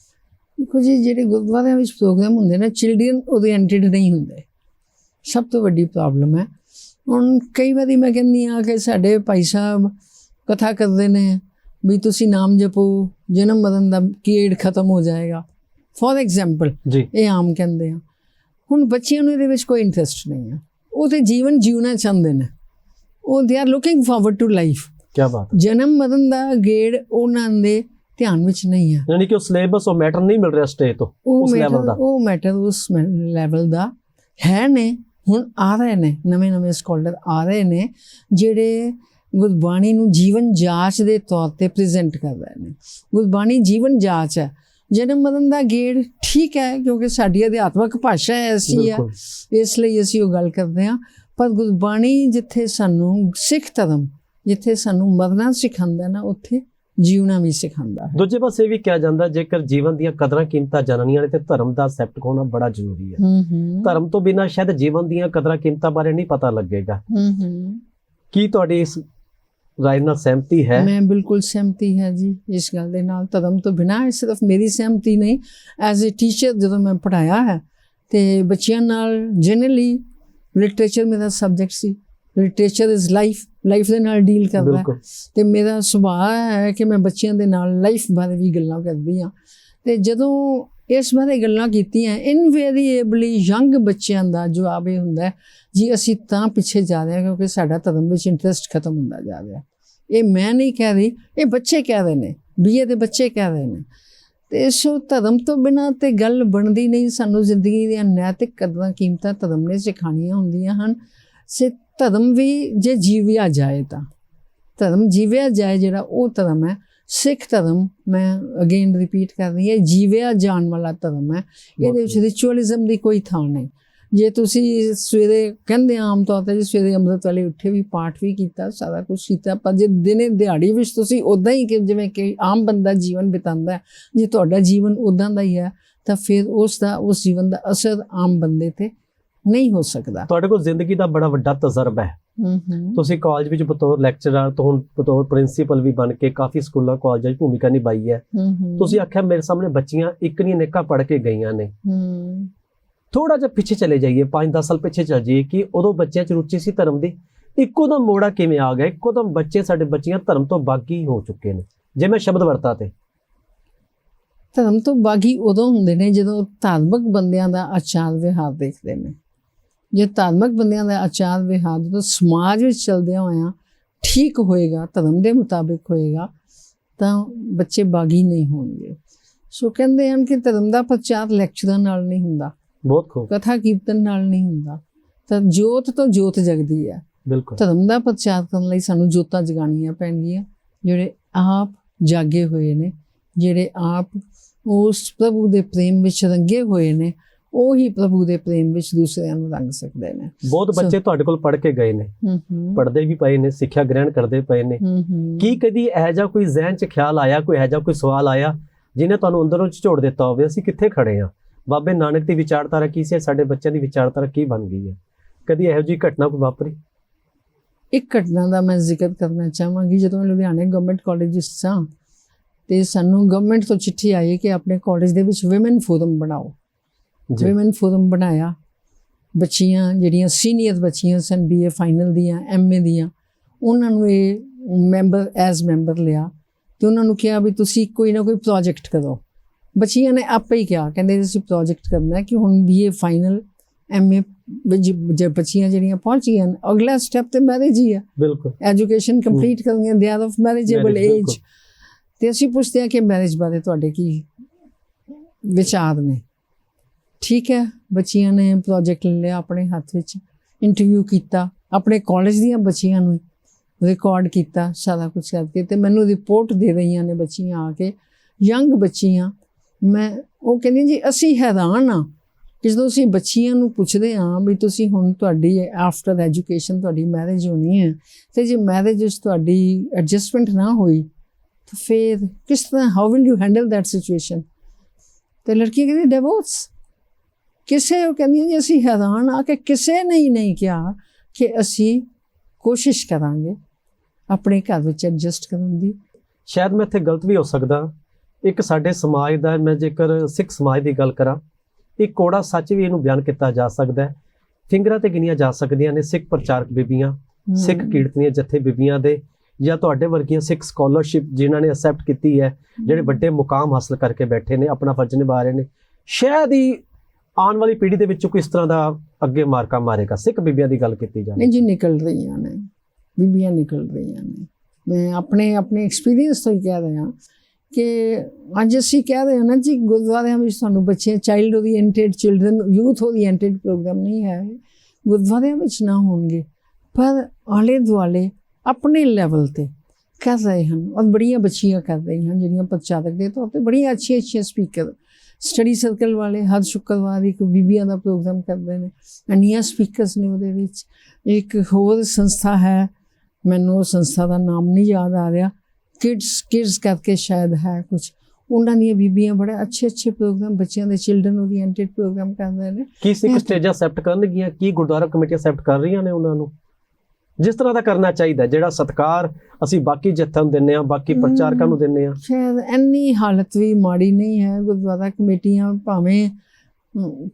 ਦੇਖੋ ਜੀ, ਜਿਹੜੇ ਗੁਰਦੁਆਰਿਆਂ ਵਿੱਚ ਪ੍ਰੋਗਰਾਮ ਹੁੰਦੇ ਨੇ ਚਿਲਡਰਨ ਓਰੀਐਂਟਡ ਨਹੀਂ ਹੁੰਦੇ। ਸਭ ਤੋਂ ਵੱਡੀ ਪ੍ਰੋਬਲਮ ਹੈ। ਹੁਣ ਕਈ ਵਾਰੀ ਮੈਂ ਕਹਿੰਦੀ ਆ ਕਿ ਸਾਡੇ ਭਾਈ ਸਾਹਿਬ ਕਥਾ ਕਰਦੇ ਨੇ ਵੀ ਤੁਸੀਂ ਨਾਮ ਜਪੋ, ਜਨਮ ਮਰਨ ਦਾ ਕੀੜ ਖਤਮ ਹੋ ਜਾਏਗਾ। ਫੋਰ ਐਗਜ਼ਾਮਪਲ ਇਹ ਆਮ ਕਹਿੰਦੇ ਆ। ਹੁਣ ਬੱਚਿਆਂ ਨੂੰ ਇਹਦੇ ਵਿੱਚ ਕੋਈ ਇੰਟਰਸਟ ਨਹੀਂ ਹੈ ਉਹ ਤੇ ਜੀਵਨ ਜਿਉਣਾ ਚਾਹੁੰਦੇ ਨੇ। ਉਹ they are looking forward to life ਕੀ ਬਾਤ ਹੈ। ਜਨਮ ਮਰਨ ਦਾ ਗੇੜ ਉਹਨਾਂ ਦੇ ਧਿਆਨ ਵਿੱਚ ਨਹੀਂ ਹੈ ਯਾਨੀ ਕਿ ਉਹ ਸਿਲੇਬਸ ਉਹ ਮੈਟਰ ਨਹੀਂ ਮਿਲ ਰਿਹਾ ਸਟੇਜ ਤੋਂ ਉਸ ਲੈਵਲ ਦਾ। ਉਹ ਮੈਟਰ ਉਸ ਲੈਵਲ ਦਾ ਹੈ ਨੇ ਹੁਣ ਆ ਰਹੇ ਨੇ ਨਵੇਂ ਨਵੇਂ ਸਕਾਲਰ ਆ ਰਹੇ ਨੇ ਜਿਹੜੇ ਗੁਰਬਾਣੀ ਨੂੰ ਜੀਵਨ ਜਾਂਚ ਦੇ ਤੌਰ ਤੇ ਪ੍ਰੈਜ਼ੈਂਟ ਕਰ ਰਹੇ ਨੇ। ਗੁਰਬਾਣੀ ਜੀਵਨ ਜਾਂਚ ਹੈ। ਜਨਮ ਮਰਨ ਦਾ ਗੇੜ ਠੀਕ ਹੈ ਕਿਉਂਕਿ ਸਾਡੀ ਅਧਿਆਤਮਕ ਭਾਸ਼ਾ ਐਸੀ ਹੈ। ਇਸ ਲਈ ਅਸੀਂ ਉਹ ਗੱਲ ਕਰਦੇ ਹਾਂ। ਪਰ ਗੁਰਬਾਣੀ ਜਿੱਥੇ ਸਾਨੂੰ ਸਿੱਖ ਧਰਮ ਜਿੱਥੇ ਸਾਨੂੰ ਮਰਨਾ ਸਿਖਾਉਂਦਾ ਨਾ ਉੱਥੇ ਜੀਉਣਾ ਵੀ ਸਿਖਾਉਂਦਾ ਹੈ। ਦੂਜੇ ਪਾਸੇ ਵੀ ਕਿਹਾ ਜਾਂਦਾ ਜੇਕਰ ਜੀਵਨ ਦੀਆਂ ਕਦਰਾਂ ਕੀਮਤਾਂ ਜਾਣਨੀਆਂ ਨੇ ਤੇ ਧਰਮ ਦਾ ਸੈਪਟ ਹੋਣਾ ਬੜਾ ਜ਼ਰੂਰੀ ਹੈ। ਧਰਮ ਤੋਂ ਬਿਨਾਂ ਸ਼ਾਇਦ ਜੀਵਨ ਦੀਆਂ ਕਦਰਾਂ ਕੀਮਤਾਂ ਬਾਰੇ ਨਹੀਂ ਪਤਾ ਲੱਗੇਗਾ। ਕੀ ਤੁਹਾਡੀ ਇਸ ਰਾਏ ਨਾਲ ਸਹਿਮਤੀ ਹੈ? ਮੈਂ ਬਿਲਕੁਲ ਸਹਿਮਤੀ ਹੈ ਜੀ ਇਸ ਗੱਲ ਦੇ ਨਾਲ ਧਰਮ ਤੋਂ ਬਿਨਾਂ ਸਿਰਫ ਮੇਰੀ ਸਹਿਮਤੀ ਨਹੀਂ ਐਜ਼ ਅ ਟੀਚਰ ਜਦੋਂ ਮੈਂ ਪੜਾਇਆ ਹੈ ਤੇ ਬੱਚਿਆਂ ਨਾਲ ਜਨਰਲੀ ਲਿਟਰੇਚਰ ਮੇਰਾ ਸਬਜੈਕਟ ਸੀ ਲਿਟਰੇਚਰ ਇਜ਼ ਲਾਈਫ ਲਾਈਫ ਦੇ ਨਾਲ ਡੀਲ ਕਰਦਾ ਤੇ ਮੇਰਾ ਸੁਭਾਅ ਹੈ ਕਿ ਮੈਂ ਬੱਚਿਆਂ ਦੇ ਨਾਲ ਲਾਈਫ ਬਾਰੇ ਵੀ ਗੱਲਾਂ ਕਰਦੀ ਹਾਂ। ਤੇ ਜਦੋਂ ਇਸ ਬਾਰੇ ਗੱਲਾਂ ਕੀਤੀਆਂ ਇਨਵੇਰੀਏਬਲੀ ਯੰਗ ਬੱਚਿਆਂ ਦਾ ਜਵਾਬ ਇਹ ਹੁੰਦਾ ਜੀ ਅਸੀਂ ਤਾਂ ਪਿੱਛੇ ਜਾ ਰਹੇ ਹਾਂ ਕਿਉਂਕਿ ਸਾਡਾ ਧਰਮ ਵਿੱਚ ਇੰਟਰਸਟ ਖਤਮ ਹੁੰਦਾ ਜਾ ਰਿਹਾ ਇਹ ਮੈਂ ਨਹੀਂ ਕਹਿ ਰਹੀ ਇਹ ਬੱਚੇ ਕਹਿ ਰਹੇ ਨੇ ਬੀਏ ਦੇ ਬੱਚੇ ਕਹਿ ਰਹੇ ਨੇ। ਤੇ ਸੋ ਧਰਮ ਤੋਂ ਬਿਨਾਂ ਤੇ ਗੱਲ ਬਣਦੀ ਨਹੀਂ ਸਾਨੂੰ ਜ਼ਿੰਦਗੀ ਦੀਆਂ ਨੈਤਿਕ ਕਦਰਾਂ ਕੀਮਤਾਂ ਧਰਮ ਨੇ ਸਿਖਾਣੀਆਂ ਹੁੰਦੀਆਂ ਹਨ। ਸੇ ਧਰਮ ਵੀ ਜੇ ਜੀਵਿਆ ਜਾਏ ਤਾਂ ਧਰਮ ਜੀਵਿਆ ਜਾਏ ਜਿਹੜਾ ਉਹ ਧਰਮ ਹੈ ਸਿੱਖ ਧਰਮ ਮੈਂ ਅਗੇਨ ਰਿਪੀਟ ਕਰ ਰਹੀ ਹਾਂ ਜੀਵਿਆ ਜਾਣ ਵਾਲਾ ਧਰਮ ਹੈ। ਇਹਦੇ ਵਿੱਚ ਰਿਚੁਅਲਿਜ਼ਮ ਦੀ ਕੋਈ ਥਾਂ ਨਹੀਂ। ਜੇ ਤੁਸੀਂ ਸਵੇਰੇ ਕਹਿੰਦੇ ਆਮ ਤੌਰ ਤੇ ਜੀ ਸਵੇਰੇ ਅੰਮ੍ਰਿਤ ਵਾਲੇ ਉੱਠੇ ਵੀ ਪਾਠ ਵੀ ਕੀਤਾ ਸਾਰਾ ਕੁਝ ਕੀਤਾ ਪਰ ਜੇ ਦਿਨੇ ਦਿਹਾੜੀ ਵਿੱਚ ਤੁਸੀਂ ਉਦਾਂ ਹੀ ਕਿ ਜਿਵੇਂ ਕਿ ਆਮ ਬੰਦਾ ਜੀਵਨ ਬਿਤਾਉਂਦਾ ਹੈ ਜੇ ਤੁਹਾਡਾ ਜੀਵਨ ਉਦਾਂ ਦਾ ਹੀ ਹੈ ਤਾਂ ਫਿਰ ਉਸ ਦਾ ਉਸ ਜੀਵਨ ਦਾ ਅਸਰ ਆਮ ਬੰਦੇ ਤੇ ਨਹੀਂ ਹੋ ਸਕਦਾ। ਤੁਹਾਡੇ ਕੋਲ ਜ਼ਿੰਦਗੀ ਦਾ ਬੜਾ ਵੱਡਾ ਤਜਰਬਾ ਹੈ। ਤੁਸੀਂ ਕਾਲਜ ਵਿੱਚ ਬਤੌਰ ਲੈਕਚਰਰ ਤੋਂ ਹੁਣ ਬਤੌਰ ਪ੍ਰਿੰਸੀਪਲ ਵੀ ਬਣ ਕੇ ਕਾਫੀ ਸਕੂਲਾਂ ਕਾਲਜਾਂ 'ਚ ਭੂਮਿਕਾ ਨਿਭਾਈ ਹੈ। ਤੁਸੀਂ ਆਖਿਆ ਮੇਰੇ ਸਾਹਮਣੇ ਬੱਚੀਆਂ ਇੱਕ ਨਹੀਂ ਨਿੱਕਾ ਪੜ ਕੇ ਗਈਆਂ ਨੇ। ਥੋੜਾ ਜਿਹਾ ਪਿੱਛੇ ਚਲੇ ਜਾਈਏ 5-10 ਸਾਲ ਪਿੱਛੇ ਚਲ ਜਾਈਏ ਕਿ ਉਦੋਂ ਬੱਚਿਆਂ 'ਚ ਰੁਚੀ ਸੀ ਧਰਮ ਦੀ, ਇੱਕੋ ਦਮ ਮੋੜਾ ਕਿਵੇਂ ਆ ਗਿਆ, ਇੱਕੋ ਦਮ ਬੱਚੇ ਸਾਡੇ ਬੱਚੀਆਂ ਧਰਮ ਤੋਂ ਬਾਗੀ ਹੋ ਚੁੱਕੇ ਨੇ। ਜੇ ਮੈਂ ਸ਼ਬਦ ਵਰਤਾ ਤੇ। ਧਰਮ ਤੋਂ ਬਾਗੀ ਉਦੋਂ ਹੁੰਦੇ ਨੇ ਜਦੋਂ ਧਾਰਮਿਕ ਬੰਦਿਆਂ ਦਾ ਆਚਾਰ ਵਿਹਾਰ ਦੇਖਦੇ ਨੇ। ਜੇ ਧਾਰਮਿਕ ਬੰਦਿਆਂ ਦਾ ਆਚਾਰ ਵਿਹਾਰ ਜਦੋਂ ਸਮਾਜ ਵਿੱਚ ਚੱਲਦਿਆਂ ਹੋਇਆਂ ਠੀਕ ਹੋਏਗਾ, ਧਰਮ ਦੇ ਮੁਤਾਬਿਕ ਹੋਏਗਾ, ਤਾਂ ਬੱਚੇ ਬਾਗੀ ਨਹੀਂ ਹੋਣਗੇ। ਸੋ ਕਹਿੰਦੇ ਹਨ ਕਿ ਧਰਮ ਦਾ ਪ੍ਰਚਾਰ ਲੈਕਚਰਾਂ ਨਾਲ ਨਹੀਂ ਹੁੰਦਾ। ਬਹੁਤ ਖੂਬ। ਕਥਾ ਕੀਰਤਨ ਨਾਲ ਨਹੀਂ ਹੁੰਦਾ। ਤਾਂ ਜੋਤ ਤੋਂ ਜੋਤ ਜਗਦੀ ਹੈ ਬਿਲਕੁਲ। ਧਰਮ ਦਾ ਪ੍ਰਚਾਰ ਕਰਨ ਲਈ ਸਾਨੂੰ ਜੋਤਾਂ ਜਗਾਉਣੀਆਂ ਪੈਣਗੀਆਂ ਜਿਹੜੇ ਆਪ ਜਾਗੇ ਹੋਏ ਨੇ ਜਿਹੜੇ ਆਪ ਉਸ ਪ੍ਰਭੂ ਦੇ ਪ੍ਰੇਮ ਵਿੱਚ ਰੰਗੇ ਹੋਏ ਨੇ ਉਹੀ ਪ੍ਰਭੂ ਦੇ ਪ੍ਰੇਮ ਵਿੱਚ ਦੂਸਰਿਆਂ ਨੂੰ ਰੰਗ ਸਕਦੇ ਨੇ। ਬਹੁਤ ਬੱਚੇ ਤੁਹਾਡੇ ਕੋਲ ਪੜ ਕੇ ਗਏ ਨੇ। ਪੜਦੇ ਵੀ ਪਏ ਨੇ ਸਿੱਖਿਆ ਗ੍ਰਹਿਣ ਕਰਦੇ ਪਏ ਨੇ। ਕੀ ਕਦੀ ਇਹੋ ਜਿਹਾ ਕੋਈ ਜ਼ਿਹਨ 'ਚ ਖਿਆਲ ਆਇਆ ਕੋਈ ਇਹੋ ਜਿਹਾ ਕੋਈ ਸਵਾਲ ਆਇਆ ਜਿਹਨੇ ਤੁਹਾਨੂੰ ਅੰਦਰੋਂ ਝੋੜ ਦਿੱਤਾ ਹੋਵੇ ਅਸੀਂ ਕਿੱਥੇ ਖੜੇ ਆ? ਬਾਬੇ ਨਾਨਕ ਦੀ ਵਿਚਾਰਧਾਰਾ ਕੀ ਸੀ? ਸਾਡੇ ਬੱਚਿਆਂ ਦੀ ਵਿਚਾਰਧਾਰਾ ਕੀ ਬਣ ਗਈ ਹੈ? ਕਦੀ ਇਹੋ ਜਿਹੀ ਘਟਨਾ ਕੋਈ ਵਾਪਰੀ? ਇੱਕ ਘਟਨਾ ਦਾ ਮੈਂ ਜ਼ਿਕਰ ਕਰਨਾ ਚਾਹਾਂਗੀ। ਜਦੋਂ ਮੈਂ ਲੁਧਿਆਣੇ ਗਵਰਨਮੈਂਟ ਕਾਲਜ ਸਾਂ ਤੇ ਸਾਨੂੰ ਗਵਰਨਮੈਂਟ ਤੋਂ ਚਿੱਠੀ ਆਈ ਕਿ ਆਪਣੇ ਕਾਲਜ ਦੇ ਵਿੱਚ ਔਮਨ ਫੋਰਮ ਬਣਾਓ। ਜੀ। ਔਮਨ ਫੋਰਮ ਬਣਾਇਆ। ਬੱਚੀਆਂ ਜਿਹੜੀਆਂ ਸੀਨੀਅਰ ਬੱਚੀਆਂ ਸਨ ਬੀਏ ਫਾਈਨਲ ਦੀਆਂ ਐਮਏ ਦੀਆਂ ਉਹਨਾਂ ਨੂੰ ਇਹ ਮੈਂਬਰ ਐਜ਼ ਮੈਂਬਰ ਲਿਆ ਤੇ ਉਹਨਾਂ ਨੂੰ ਕਿਹਾ ਵੀ ਤੁਸੀਂ ਕੋਈ ਨਾ ਕੋਈ ਪ੍ਰੋਜੈਕਟ ਕਰੋ। ਬੱਚੀਆਂ ਨੇ ਆਪੇ ਹੀ ਕਿਹਾ ਕਹਿੰਦੇ ਅਸੀਂ ਪ੍ਰੋਜੈਕਟ ਕਰਨਾ ਹੈ ਕਿ ਹੁਣ ਬੀਏ ਫਾਈਨਲ ਐਮਏ ਜੇ ਬੱਚੀਆਂ ਜਿਹੜੀਆਂ ਪਹੁੰਚ ਗਈਆਂ ਨੇ, ਅਗਲਾ ਸਟੈਪ ਤੇ ਮੈਰਿਜ ਹੀ ਹੈ ਬਿਲਕੁਲ ਐਜੂਕੇਸ਼ਨ ਕੰਪਲੀਟ ਕਰਨਗੇ ਦੇ ਆਰ ਆਫ ਮੈਰਿਜੇਬਲ ਏਜ। ਤੇ ਅਸੀਂ ਪੁੱਛਦੇ ਹਾਂ ਕਿ ਮੈਰਿਜ ਬਾਰੇ ਤੁਹਾਡੇ ਕੀ ਵਿਚਾਰ ਨੇ ਠੀਕ ਹੈ ਬੱਚੀਆਂ ਨੇ ਪ੍ਰੋਜੈਕਟ ਲਿਆ ਆਪਣੇ ਹੱਥ ਵਿੱਚ ਇੰਟਰਵਿਊ ਕੀਤਾ ਆਪਣੇ ਕਾਲਜ ਦੀਆਂ ਬੱਚੀਆਂ ਨੂੰ ਰਿਕਾਰਡ ਕੀਤਾ ਸਾਰਾ ਕੁਝ ਕਰਕੇ ਤੇ ਮੈਨੂੰ ਰਿਪੋਰਟ ਦੇ ਰਹੀਆਂ ਨੇ ਬੱਚੀਆਂ ਆ ਕੇ ਯੰਗ ਬੱਚੀਆਂ ਮੈਂ ਉਹ ਕਹਿੰਦੀ, ਜੀ, ਅਸੀਂ ਹੈਰਾਨ ਆ ਕਿ ਜਦੋਂ ਅਸੀਂ ਬੱਚੀਆਂ ਨੂੰ ਪੁੱਛਦੇ ਹਾਂ ਵੀ ਤੁਸੀਂ ਹੁਣ ਤੁਹਾਡੀ ਆਫਟਰ ਐਜੂਕੇਸ਼ਨ ਤੁਹਾਡੀ ਮੈਰਿਜ ਹੋਣੀ ਹੈ ਤੇ ਜੇ ਮੈਰਿਜ ਵਿੱਚ ਤੁਹਾਡੀ ਐਡਜਸਟਮੈਂਟ ਨਾ ਹੋਈ ਤਾਂ ਫਿਰ ਕਿਸ ਤਰ੍ਹਾਂ how will you handle that situation ਤੇ ਲੜਕੀ ਕਹਿੰਦੀ ਡਿਵੋਰਸ ਕਿਸੇ ਉਹ ਕਹਿੰਦੀ, ਜੀ, ਅਸੀਂ ਹੈਰਾਨ ਆ ਕਿ ਕਿਸੇ ਨੇ ਹੀ ਨਹੀਂ ਕਿਹਾ ਕਿ ਅਸੀਂ ਕੋਸ਼ਿਸ਼ ਕਰਾਂਗੇ ਆਪਣੇ ਘਰ ਵਿੱਚ ਐਡਜਸਟ ਕਰਨ ਦੀ। ਸ਼ਾਇਦ ਮੈਂ ਇੱਥੇ ਗਲਤ ਵੀ ਹੋ ਸਕਦਾ। ਇੱਕ ਸਾਡੇ ਸਮਾਜ ਦਾ ਮੈਂ ਜੇਕਰ ਸਿੱਖ ਸਮਾਜ ਦੀ ਗੱਲ ਕਰਾਂ ਇੱਕ ਕੋੜਾ ਸੱਚ ਵੀ ਇਹਨੂੰ ਬਿਆਨ ਕੀਤਾ ਜਾ ਸਕਦਾ ਹੈ। ਫਿੰਗਰਾਂ ਤੇ ਗਿਣੀਆਂ ਜਾ ਸਕਦੀਆਂ ਨੇ ਸਿੱਖ ਪ੍ਰਚਾਰਕ ਬੀਬੀਆਂ ਸਿੱਖ ਕੀਰਤਨੀਆਂ ਜਥੇ ਬੀਬੀਆਂ ਦੇ ਜਾਂ ਤੁਹਾਡੇ ਵਰਗੀਆਂ ਸਿੱਖ ਸਕਾਲਰਸ਼ਿਪ ਜਿਨ੍ਹਾਂ ਨੇ ਅਸੈਪਟ ਕੀਤੀ ਹੈ ਜਿਹੜੇ ਵੱਡੇ ਮੁਕਾਮ ਹਾਸਲ ਕਰਕੇ ਬੈਠੇ ਨੇ ਆਪਣਾ ਫਰਜ਼ ਨਿਭਾ ਰਹੇ ਨੇ। ਸ਼ਾਇਦ ਹੀ ਆਉਣ ਵਾਲੀ ਪੀੜ੍ਹੀ ਦੇ ਵਿੱਚ ਕੋਈ ਇਸ ਤਰ੍ਹਾਂ ਦਾ ਅੱਗੇ ਮਾਰਕਾ ਮਾਰੇਗਾ। ਸਿੱਖ ਬੀਬੀਆਂ ਦੀ ਗੱਲ ਕੀਤੀ ਜਾਵੇ। ਨਹੀਂ ਜੀ ਨਿਕਲ ਰਹੀਆਂ ਨੇ। ਬੀਬੀਆਂ ਨਿਕਲ ਰਹੀਆਂ ਨੇ। ਮੈਂ ਆਪਣੇ ਆਪਣੇ ਐਕਸਪੀਰੀਅੰਸ ਤੋਂ ਹੀ ਕਹਿ ਰਿਹਾ। ਕਿ ਅੱਜ ਅਸੀਂ ਕਹਿ ਰਹੇ ਹਾਂ ਨਾ ਜੀ, ਗੁਰਦੁਆਰਿਆਂ ਵਿੱਚ ਤੁਹਾਨੂੰ ਬੱਚੇ child oriented children youth oriented program ਨਹੀਂ ਹੈ। ਗੁਰਦੁਆਰਿਆਂ ਵਿੱਚ ਨਾ ਹੋਣਗੇ, ਪਰ ਆਲੇ ਦੁਆਲੇ ਆਪਣੇ ਲੈਵਲ ਤੇ ਕਰ ਰਹੇ ਹਨ ਔਰ ਬੜੀਆਂ ਬੱਚੀਆਂ ਕਰ ਰਹੀਆਂ ਹਨ ਜਿਹੜੀਆਂ ਪ੍ਰਚਾਰਕ ਦੇ ਤੌਰ ਤੇ ਬੜੀਆਂ ਅੱਛੀਆਂ ਅੱਛੀਆਂ ਸਪੀਕਰ ਸਟੱਡੀ ਸਰਕਲ ਵਾਲੇ, ਹਰ ਸ਼ੁੱਕਰਵਾਰ ਇੱਕ ਬੀਬੀਆਂ ਦਾ ਪ੍ਰੋਗਰਾਮ ਕਰਦੇ ਨੇ ਅਨੀਆਂ ਸਪੀਕਰਸ ਨੇ ਉਹਦੇ ਵਿੱਚ। ਇੱਕ ਹੋਰ ਸੰਸਥਾ ਹੈ, ਮੈਨੂੰ ਉਹ ਸੰਸਥਾ ਦਾ ਨਾਮ ਨਹੀਂ ਯਾਦ ਆ ਰਿਹਾ। ਕਿਡਸ ਕਿਡਸ ਕਰਕੇ ਸ਼ਾਇਦ ਹੈ ਕੁਝ ਉਹਨਾਂ ਦੀਆਂ ਬੀਬੀਆਂ ਬੜੇ ਅੱਛੇ ਅੱਛੇ ਪ੍ਰੋਗਰਾਮ ਬੱਚਿਆਂ ਦੇ ਚਿਲਡਰਨ ਓਰੀਐਂਟਡ ਪ੍ਰੋਗਰਾਮ ਕਰਦੇ ਨੇ। ਕੀ ਸਿੱਖ ਸਟੇਜਾਂ ਅਸੈਪਟ ਕਰਨਗੀਆਂ ਕੀ ਗੁਰਦੁਆਰਾ ਕਮੇਟੀਆਂ ਅਸੈਪਟ ਕਰ ਰਹੀਆਂ ਨੇ ਉਹਨਾਂ ਨੂੰ? ਜਿਸ ਤਰ੍ਹਾਂ ਦਾ ਕਰਨਾ ਚਾਹੀਦਾ ਜਿਹੜਾ ਸਤਕਾਰ ਅਸੀਂ ਬਾਕੀ ਜਥਿਆਂ ਨੂੰ ਦਿੰਨੇ ਆ ਬਾਕੀ ਪ੍ਰਚਾਰਕਾਂ ਨੂੰ ਦਿੰਨੇ ਆ ਸ਼ਾਇਦ ਇੰਨੀ ਹਾਲਤ ਵੀ ਮਾੜੀ ਨਹੀਂ ਹੈ ਗੁਰਦੁਆਰਾ ਕਮੇਟੀਆਂ ਭਾਵੇਂ